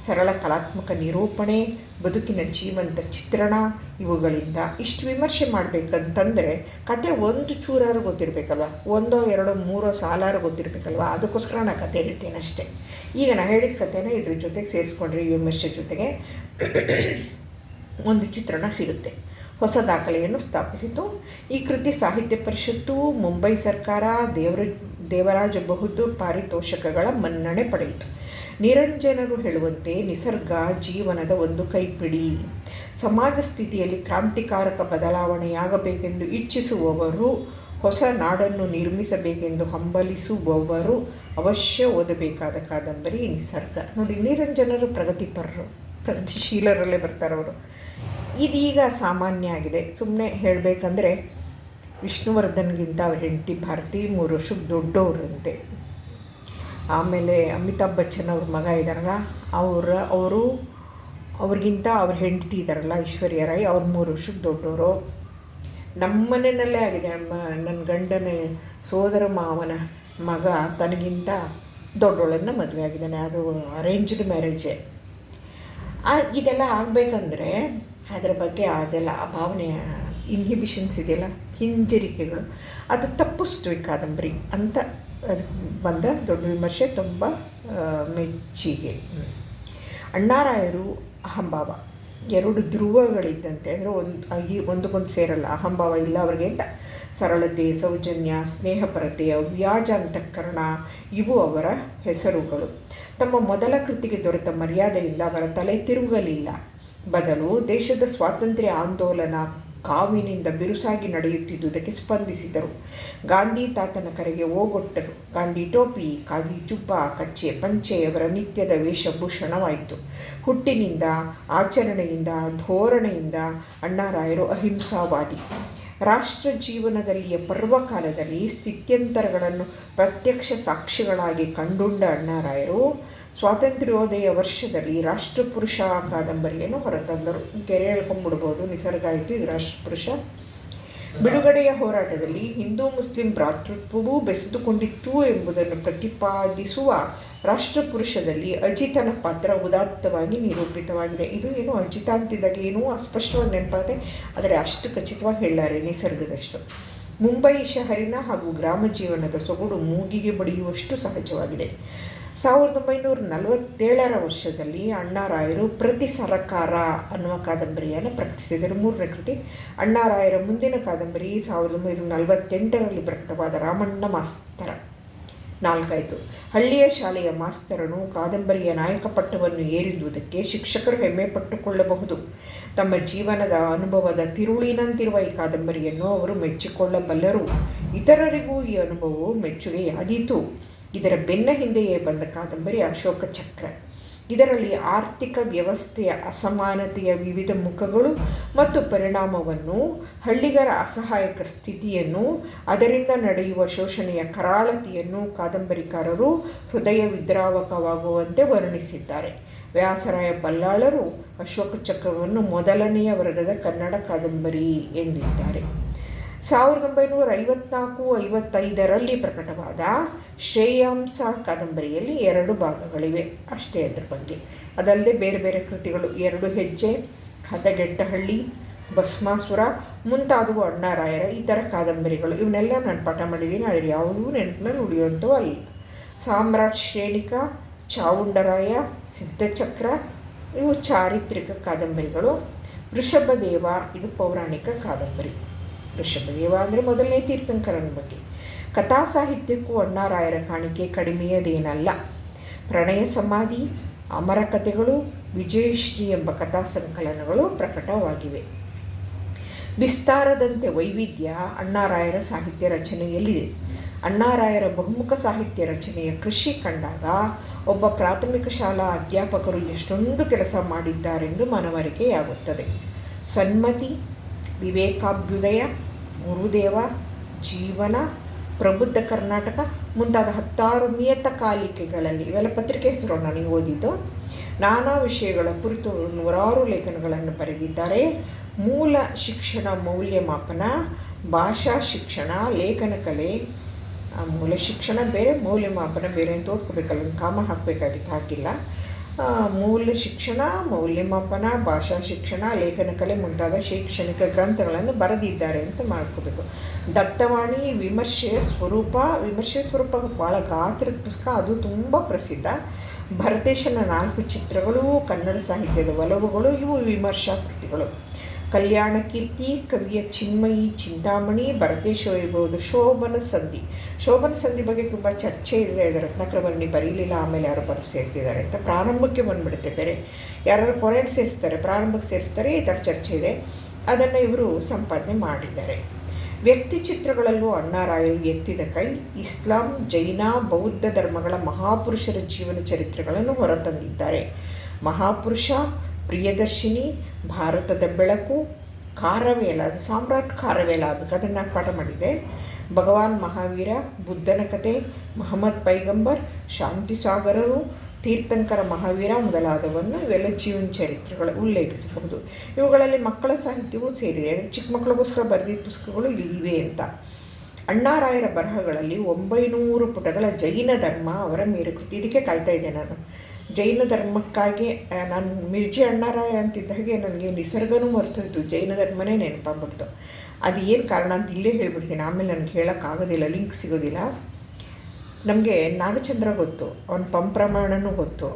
ಸರಳ ಕಲಾತ್ಮಕ ನಿರೂಪಣೆ, ಬದುಕಿನ ಜೀವಂತ ಚಿತ್ರಣ ಇವುಗಳಿಂದ ಇಷ್ಟು ವಿಮರ್ಶೆ ಮಾಡಬೇಕಂತಂದರೆ ಕತೆ ಒಂದು ಚೂರಾರು ಗೊತ್ತಿರಬೇಕಲ್ವ? ಒಂದೋ, ಎರಡೋ, ಮೂರೋ ಸಾಲಾರು ಗೊತ್ತಿರಬೇಕಲ್ವ? ಅದಕ್ಕೋಸ್ಕರ ನಾನು ಕತೆ ಹೇಳ್ತೇನೆ ಅಷ್ಟೇ. ಈಗ ನಾನು ಹೇಳಿದ ಕಥೆನ ಇದ್ರ ಜೊತೆಗೆ ಸೇರಿಸ್ಕೊಂಡ್ರೆ ವಿಮರ್ಶೆ ಜೊತೆಗೆ ಒಂದು ಚಿತ್ರಣ ಸಿಗುತ್ತೆ. ಹೊಸ ದಾಖಲೆಯನ್ನು ಸ್ಥಾಪಿಸಿತು. ಈ ಕೃತಿ ಸಾಹಿತ್ಯ ಪರಿಷತ್ತು, ಮುಂಬೈ ಸರ್ಕಾರ, ದೇವರ, ದೇವರಾಜ ಬಹದ್ದೂರ್ ಪಾರಿತೋಷಕಗಳ ಮನ್ನಣೆ ಪಡೆಯಿತು. ನಿರಂಜನರು ಹೇಳುವಂತೆ ನಿಸರ್ಗ, ಜೀವನದ ಒಂದು ಕೈಪಿಡಿ. ಸಮಾಜ ಸ್ಥಿತಿಯಲ್ಲಿ ಕ್ರಾಂತಿಕಾರಕ ಬದಲಾವಣೆಯಾಗಬೇಕೆಂದು ಇಚ್ಛಿಸುವವರು, ಹೊಸ ನಾಡನ್ನು ನಿರ್ಮಿಸಬೇಕೆಂದು ಹಂಬಲಿಸುವವರು ಅವಶ್ಯ ಓದಬೇಕಾದ ಕಾದಂಬರಿ ನಿಸರ್ಗ. ನೋಡಿ, ನಿರಂಜನರು ಪ್ರಗತಿಪರರು, ಪ್ರಗತಿಶೀಲರಲ್ಲೇ ಬರ್ತಾರವರು. ಇದೀಗ ಸಾಮಾನ್ಯ ಆಗಿದೆ ಸುಮ್ಮನೆ ಹೇಳಬೇಕಂದ್ರೆ ವಿಷ್ಣುವರ್ಧನ್ಗಿಂತ ಅವ್ರ ಹೆಂಡತಿ ಭಾರತಿ ಮೂರು ವರ್ಷಕ್ಕೆ ದೊಡ್ಡವರಂತೆ. ಆಮೇಲೆ ಅಮಿತಾಬ್ ಬಚ್ಚನ್ ಅವ್ರ ಮಗ ಇದ್ದಾರಲ್ಲ, ಅವರ, ಅವರು, ಅವ್ರಿಗಿಂತ ಅವ್ರ ಹೆಂಡತಿ ಇದ್ದಾರಲ್ಲ ಐಶ್ವರ್ಯ ರಾಯ್, ಅವ್ರ ಮೂರು ವರ್ಷಕ್ಕೆ ದೊಡ್ಡವರು. ನಮ್ಮ ಮನೆಯಲ್ಲೇ ಆಗಿದೆ ನಮ್ಮ ನನ್ನ ಗಂಡನ ಸೋದರ ಮಾವನ ಮಗ ತನಗಿಂತ ದೊಡ್ಡವಳನ್ನು ಮದುವೆ ಆಗಿದ್ದಾನೆ. ಅದು ಅರೇಂಜ್ಡ್ ಮ್ಯಾರೇಜೇ ಇದೆಲ್ಲ ಆಗಬೇಕಂದ್ರೆ ಅದರ ಬಗ್ಗೆ ಅದೆಲ್ಲ ಆ ಭಾವನೆಯ ಇನ್ಹಿಬಿಷನ್ಸ್ ಇದೆಯಲ್ಲ, ಹಿಂಜರಿಕೆಗಳು. ಅದು ತಪ್ಪಿಸ್ತು ಈ ಕಾದಂಬರಿ ಅಂತ ಅದು ಬಂದ ದೊಡ್ಡ ವಿಮರ್ಶೆ, ತುಂಬ ಮೆಚ್ಚಿಗೆ. ಅಣ್ಣಾರಾಯರು ಅಹಂಭಾವ. ಎರಡು ಧ್ರುವಗಳಿದ್ದಂತೆ ಅಂದರೆ ಒಂದು, ಈ ಒಂದಕ್ಕೊಂದು ಸೇರಲ್ಲ, ಅಹಂಭಾವ ಇಲ್ಲ ಅವ್ರಿಗೆ ಅಂತ. ಸರಳತೆ ಸೌಜನ್ಯ, ಸ್ನೇಹಪರತೆ ವ್ಯಾಜ ಅಂತಃಕರಣ ಇವು ಅವರ ಹೆಸರುಗಳು. ತಮ್ಮ ಮೊದಲ ಕೃತಿಗೆ ದೊರೆತ ಮರ್ಯಾದೆಯಿಂದ ಅವರ ತಲೆ ತಿರುಗಲಿಲ್ಲ. ಬದಲು ದೇಶದ ಸ್ವಾತಂತ್ರ್ಯ ಆಂದೋಲನ ಕಾವಿನಿಂದ ಬಿರುಸಾಗಿ ನಡೆಯುತ್ತಿದ್ದುದಕ್ಕೆ ಸ್ಪಂದಿಸಿದರು. ಗಾಂಧಿ ತಾತನ ಕರೆಗೆ ಓಗೊಟ್ಟರು. ಗಾಂಧಿ ಟೋಪಿ, ಖಾದಿ ಚುಪ್ಪ, ಕಚ್ಚೆ ಪಂಚೆಯವರ ನಿತ್ಯದ ವೇಷಭೂಷಣವಾಯಿತು. ಹುಟ್ಟಿನಿಂದ, ಆಚರಣೆಯಿಂದ, ಧೋರಣೆಯಿಂದ ಅಣ್ಣಾರಾಯರು ಅಹಿಂಸಾವಾದಿ. ರಾಷ್ಟ್ರ ಜೀವನದಲ್ಲಿಯ ಪರ್ವಕಾಲದಲ್ಲಿ ಸ್ಥಿತ್ಯಂತರಗಳನ್ನು ಪ್ರತ್ಯಕ್ಷ ಸಾಕ್ಷಿಗಳಾಗಿ ಕಂಡುಂಡ ಅಣ್ಣಾರಾಯರು ಸ್ವಾತಂತ್ರ್ಯೋದಯ ವರ್ಷದಲ್ಲಿ ರಾಷ್ಟ್ರಪುರುಷ ಕಾದಂಬರಿಯನ್ನು ಹೊರತಂದರು. ಕೆರೆ ಹೇಳ್ಕೊಂಡ್ಬಿಡ್ಬೋದು ನಿಸರ್ಗ ಆಯಿತು ಇದು ರಾಷ್ಟ್ರಪುರುಷ. ಬಿಡುಗಡೆಯ ಹೋರಾಟದಲ್ಲಿ ಹಿಂದೂ ಮುಸ್ಲಿಂ ಭ್ರಾತೃತ್ವವೂ ಬೆಸೆದುಕೊಂಡಿತ್ತು ಎಂಬುದನ್ನು ಪ್ರತಿಪಾದಿಸುವ ರಾಷ್ಟ್ರಪುರುಷದಲ್ಲಿ ಅಜಿತನ ಪಾತ್ರ ಉದಾತ್ತವಾಗಿ ನಿರೂಪಿತವಾಗಿದೆ. ಇದು ಏನು ಅಜಿತ ಅಂತಿದ್ದಾಗ ಏನೂ ಅಸ್ಪಷ್ಟವಾಗಿ ನೆನಪಾದೆ, ಆದರೆ ಅಷ್ಟು ಖಚಿತವಾಗಿ ಹೇಳಾರೆ ನಿಸರ್ಗದಷ್ಟು. ಮುಂಬೈ ಶಹರಿನ ಹಾಗೂ ಗ್ರಾಮ ಜೀವನದ ಸೊಗಡು ಮೂಗಿಗೆ ಬಡಿಯುವಷ್ಟು ಸಹಜವಾಗಿದೆ. ಸಾವಿರದ ಒಂಬೈನೂರ ನಲವತ್ತೇಳರ ವರ್ಷದಲ್ಲಿ ಅಣ್ಣಾರಾಯರು ಪ್ರತಿ ಸರಕಾರ ಅನ್ನುವ ಕಾದಂಬರಿಯನ್ನು ಪ್ರಕಟಿಸಿದರು. ಮೂರನೇ ಕೃತಿ, ಅಣ್ಣಾರಾಯರ ಮುಂದಿನ ಕಾದಂಬರಿ ಸಾವಿರದ ಒಂಬೈನೂರ ನಲವತ್ತೆಂಟರಲ್ಲಿ ಪ್ರಕಟವಾದ ರಾಮಣ್ಣ ಮಾಸ್ತರ. ನಾಲ್ಕಾಯಿತು, ಹಳ್ಳಿಯ ಶಾಲೆಯ ಮಾಸ್ತರನು ಕಾದಂಬರಿಯ ನಾಯಕ ಪಟ್ಟವನ್ನು ಏರಿದುವುದಕ್ಕೆ ಶಿಕ್ಷಕರು ಹೆಮ್ಮೆ ಪಟ್ಟುಕೊಳ್ಳಬಹುದು ತಮ್ಮ ಜೀವನದ ಅನುಭವದ ತಿರುಳಿನಂತಿರುವ ಈ ಕಾದಂಬರಿಯನ್ನು ಅವರು ಮೆಚ್ಚಿಕೊಳ್ಳಬಲ್ಲರು. ಇತರರಿಗೂ ಈ ಅನುಭವವು ಮೆಚ್ಚುಗೆಯಾದೀತು. ಇದರ ಬೆನ್ನ ಹಿಂದೆಯೇ ಬಂದ ಕಾದಂಬರಿ ಅಶೋಕ ಚಕ್ರ. ಇದರಲ್ಲಿ ಆರ್ಥಿಕ ವ್ಯವಸ್ಥೆಯ ಅಸಮಾನತೆಯ ವಿವಿಧ ಮುಖಗಳು ಮತ್ತು ಪರಿಣಾಮವನ್ನು, ಹಳ್ಳಿಗರ ಅಸಹಾಯಕ ಸ್ಥಿತಿಯನ್ನು, ಅದರಿಂದ ನಡೆಯುವ ಶೋಷಣೆಯ ಕರಾಳತೆಯನ್ನು ಕಾದಂಬರಿಕಾರರು ಹೃದಯ ವಿದ್ರಾವಕವಾಗುವಂತೆ ವರ್ಣಿಸಿದ್ದಾರೆ. ವ್ಯಾಸರಾಯ ಬಲ್ಲಾಳರು ಅಶೋಕ ಚಕ್ರವನ್ನು ಮೊದಲನೆಯ ವರ್ಗದ ಕನ್ನಡ ಕಾದಂಬರಿ ಎಂದಿದ್ದಾರೆ. ಸಾವಿರದ ಒಂಬೈನೂರ ಐವತ್ನಾಲ್ಕು ಐವತ್ತೈದರಲ್ಲಿ ಪ್ರಕಟವಾದ ಶ್ರೇಯಾಂಸ ಕಾದಂಬರಿಯಲ್ಲಿ ಎರಡು ಭಾಗಗಳಿವೆ. ಅಷ್ಟೇ ಅದರ ಬಗ್ಗೆ. ಅದಲ್ಲದೆ ಬೇರೆ ಬೇರೆ ಕೃತಿಗಳು. ಎರಡು ಹೆಜ್ಜೆ ಹದಗೆಟ್ಟಹಳ್ಳಿ ಭಸ್ಮಾಸುರ, ಮುಂತಾದವು ಅಣ್ಣಾರಾಯರ ಈ ಥರ ಕಾದಂಬರಿಗಳು. ಇವನ್ನೆಲ್ಲ ನಾನು ಪಾಠ ಮಾಡಿದ್ದೀನಿ. ಆದರೆ ಯಾವುದೂ ನೆನಪಿನಲ್ಲಿ ಉಳಿಯುವಂಥವು ಅಲ್ಲ. ಸಾಮ್ರಾಟ್ ಶ್ರೇಣಿಕ, ಚಾವುಂಡರಾಯ, ಸಿದ್ಧಚಕ್ರ, ಇವು ಚಾರಿತ್ರಿಕ ಕಾದಂಬರಿಗಳು. ವೃಷಭದೇವ, ಇದು ಪೌರಾಣಿಕ ಕಾದಂಬರಿ. ವೃಷಭದೇವ ಅಂದರೆ ಮೊದಲನೇ ತೀರ್ಥಂಕರನ ಬಗ್ಗೆ. ಕಥಾ ಸಾಹಿತ್ಯಕ್ಕೂ ಅಣ್ಣಾರಾಯರ ಕಾಣಿಕೆ ಕಡಿಮೆಯದೇನಲ್ಲ. ಪ್ರಣಯ ಸಮಾಧಿ, ಅಮರ ಕಥೆಗಳು, ವಿಜಯಶ್ರೀ ಎಂಬ ಕಥಾ ಸಂಕಲನಗಳು ಪ್ರಕಟವಾಗಿವೆ. ವಿಸ್ತಾರದಂತೆ ವೈವಿಧ್ಯ ಅಣ್ಣಾರಾಯರ ಸಾಹಿತ್ಯ ರಚನೆಯಲ್ಲಿದೆ. ಅಣ್ಣಾರಾಯರ ಬಹುಮುಖ ಸಾಹಿತ್ಯ ರಚನೆಯ ಕೃಷಿ ಕಂಡಾಗ ಒಬ್ಬ ಪ್ರಾಥಮಿಕ ಶಾಲಾ ಅಧ್ಯಾಪಕರು ಎಷ್ಟೊಂದು ಕೆಲಸ ಮಾಡಿದ್ದಾರೆಂದು ಮನವರಿಕೆಯಾಗುತ್ತದೆ. ಸನ್ಮತಿ, ವಿವೇಕಾಭ್ಯುದಯ ಗುರುದೇವ, ಜೀವನ, ಪ್ರಬುದ್ಧ ಕರ್ನಾಟಕ ಮುಂತಾದ ಹತ್ತಾರು ನಿಯತಕಾಲಿಕೆಗಳಲ್ಲಿ ಇವೆಲ್ಲ ಪತ್ರಿಕೆ ಹೆಸರು ನನಗೆ ಓದಿದ್ದು, ನಾನಾ ವಿಷಯಗಳ ಕುರಿತು ನೂರಾರು ಲೇಖನಗಳನ್ನು ಬರೆದಿದ್ದಾರೆ. ಮೂಲ ಶಿಕ್ಷಣ ಮೌಲ್ಯಮಾಪನ, ಭಾಷಾ ಶಿಕ್ಷಣ, ಲೇಖನ ಕಲೆ ಮೂಲ ಶಿಕ್ಷಣ ಬೇರೆ, ಮೌಲ್ಯಮಾಪನ ಬೇರೆ ಅಂತ ಓದ್ಕೋಬೇಕಲ್ಲ ಕಾಮ ಹಾಕಬೇಕಾಗಿತ್ತು ಹಾಕಿಲ್ಲ ಮೂಲ ಶಿಕ್ಷಣ, ಮೌಲ್ಯಮಾಪನ, ಭಾಷಾ ಶಿಕ್ಷಣ, ಲೇಖನ ಕಲೆ ಮುಂತಾದ ಶೈಕ್ಷಣಿಕ ಗ್ರಂಥಗಳನ್ನು ಬರೆದಿದ್ದಾರೆ ಅಂತ ಮಾಡ್ಕೋಬೇಕು. ದತ್ತವಾಣಿ, ವಿಮರ್ಶೆಯ ಸ್ವರೂಪ ವಿಮರ್ಶೆಯ ಸ್ವರೂಪ ಭಾಳ ಗಾತ್ರದ ಪುಸ್ತಕ, ಅದು ತುಂಬ ಪ್ರಸಿದ್ಧ. ಭರತೇಶನ ನಾಲ್ಕು ಚಿತ್ರಗಳು, ಕನ್ನಡ ಸಾಹಿತ್ಯದ ಒಲವುಗಳು, ಇವು ವಿಮರ್ಶಾ ಕೃತಿಗಳು. ಕಲ್ಯಾಣ ಕೀರ್ತಿ ಕವಿಯ ಚಿನ್ಮಯಿ, ಚಿಂತಾಮಣಿ, ಭರತೇಶ್ವರ ಇರ್ಬೋದು ಶೋಭನ ಸಂಧಿ. ಶೋಭನ ಸಂಧಿ ಬಗ್ಗೆ ತುಂಬ ಚರ್ಚೆ ಇದೆ. ರತ್ನಕ್ರಮರಣಿ ಬರೀಲಿಲ್ಲ, ಆಮೇಲೆ ಯಾರು ಬರ ಸೇರಿಸಿದ್ದಾರೆ ಅಂತ ಪ್ರಾರಂಭಕ್ಕೆ ಬಂದುಬಿಡುತ್ತೆ ಬೇರೆ. ಯಾರು ಕೊನೆಯಲ್ಲಿ ಸೇರಿಸ್ತಾರೆ, ಪ್ರಾರಂಭಕ್ಕೆ ಸೇರಿಸ್ತಾರೆ, ಈ ಥರ ಚರ್ಚೆ ಇದೆ. ಅದನ್ನು ಇವರು ಸಂಪಾದನೆ ಮಾಡಿದ್ದಾರೆ. ವ್ಯಕ್ತಿ ಚಿತ್ರಗಳಲ್ಲೂ ಅಣ್ಣಾರಾಯರು ಎತ್ತಿದ ಕೈ, ಇಸ್ಲಾಂ, ಜೈನ, ಬೌದ್ಧ ಧರ್ಮಗಳ ಮಹಾಪುರುಷರ ಜೀವನ ಚರಿತ್ರೆಗಳನ್ನು ಹೊರತಂದಿದ್ದಾರೆ. ಮಹಾಪುರುಷ ಪ್ರಿಯದರ್ಶಿನಿ, ಭಾರತದ ಬೆಳಕು ಖಾರವೇಲ ಅದು ಸಾಮ್ರಾಟ್ ಕಾರವೇಲ ಅದನ್ನು ನಾನು ಪಾಠ ಮಾಡಿದೆ ಭಗವಾನ್ ಮಹಾವೀರ, ಬುದ್ಧನ ಕತೆ, ಮಹಮ್ಮದ್ ಪೈಗಂಬರ್, ಶಾಂತಿ ಸಾಗರರು, ತೀರ್ಥಂಕರ ಮಹಾವೀರ ಮೊದಲಾದವನ್ನು ಇವೆಲ್ಲ ಜೀವನ ಚರಿತ್ರೆಗಳು ಉಲ್ಲೇಖಿಸಬಹುದು. ಇವುಗಳಲ್ಲಿ ಮಕ್ಕಳ ಸಾಹಿತ್ಯವೂ ಸೇರಿದೆ. ಚಿಕ್ಕ ಮಕ್ಕಳಿಗೋಸ್ಕರ ಬರೆದಿದ್ದ ಪುಸ್ತಕಗಳು ಇವೆ ಅಂತ. ಅಣ್ಣಾರಾಯರ ಬರಹಗಳಲ್ಲಿ ಒಂಬೈನೂರು ಪುಟಗಳ ಜೈನ ಧರ್ಮ ಅವರ ಮೇರುಕೃತಿ. ಇದಕ್ಕೆ ಕಾಯ್ತಾ ಇದ್ದೆ ನಾನು. ಜೈನ ಧರ್ಮಕ್ಕಾಗಿ ನಾನು ಮಿರ್ಜಿ ಅಣ್ಣಾರಾಯ ಅಂತಿದ್ದ ಹಾಗೆ ನನಗೆ ನಿಸರ್ಗನೂ ಮರ್ತೋಯ್ತು. ಜೈನ ಧರ್ಮನೇ ನೆನಪಾಗ್ಬಿಡ್ತು ಅದು ಏನು ಕಾರಣ ಅಂತ ಇಲ್ಲೇ ಹೇಳ್ಬಿಡ್ತೀನಿ. ಆಮೇಲೆ ನನಗೆ ಹೇಳೋಕ್ಕಾಗೋದಿಲ್ಲ ಲಿಂಕ್ ಸಿಗೋದಿಲ್ಲ. ನಮಗೆ ನಾಗಚಂದ್ರ ಗೊತ್ತು, ಅವನ ಪಂಪ್ರಾಮಾಯಣನೂ ಗೊತ್ತು.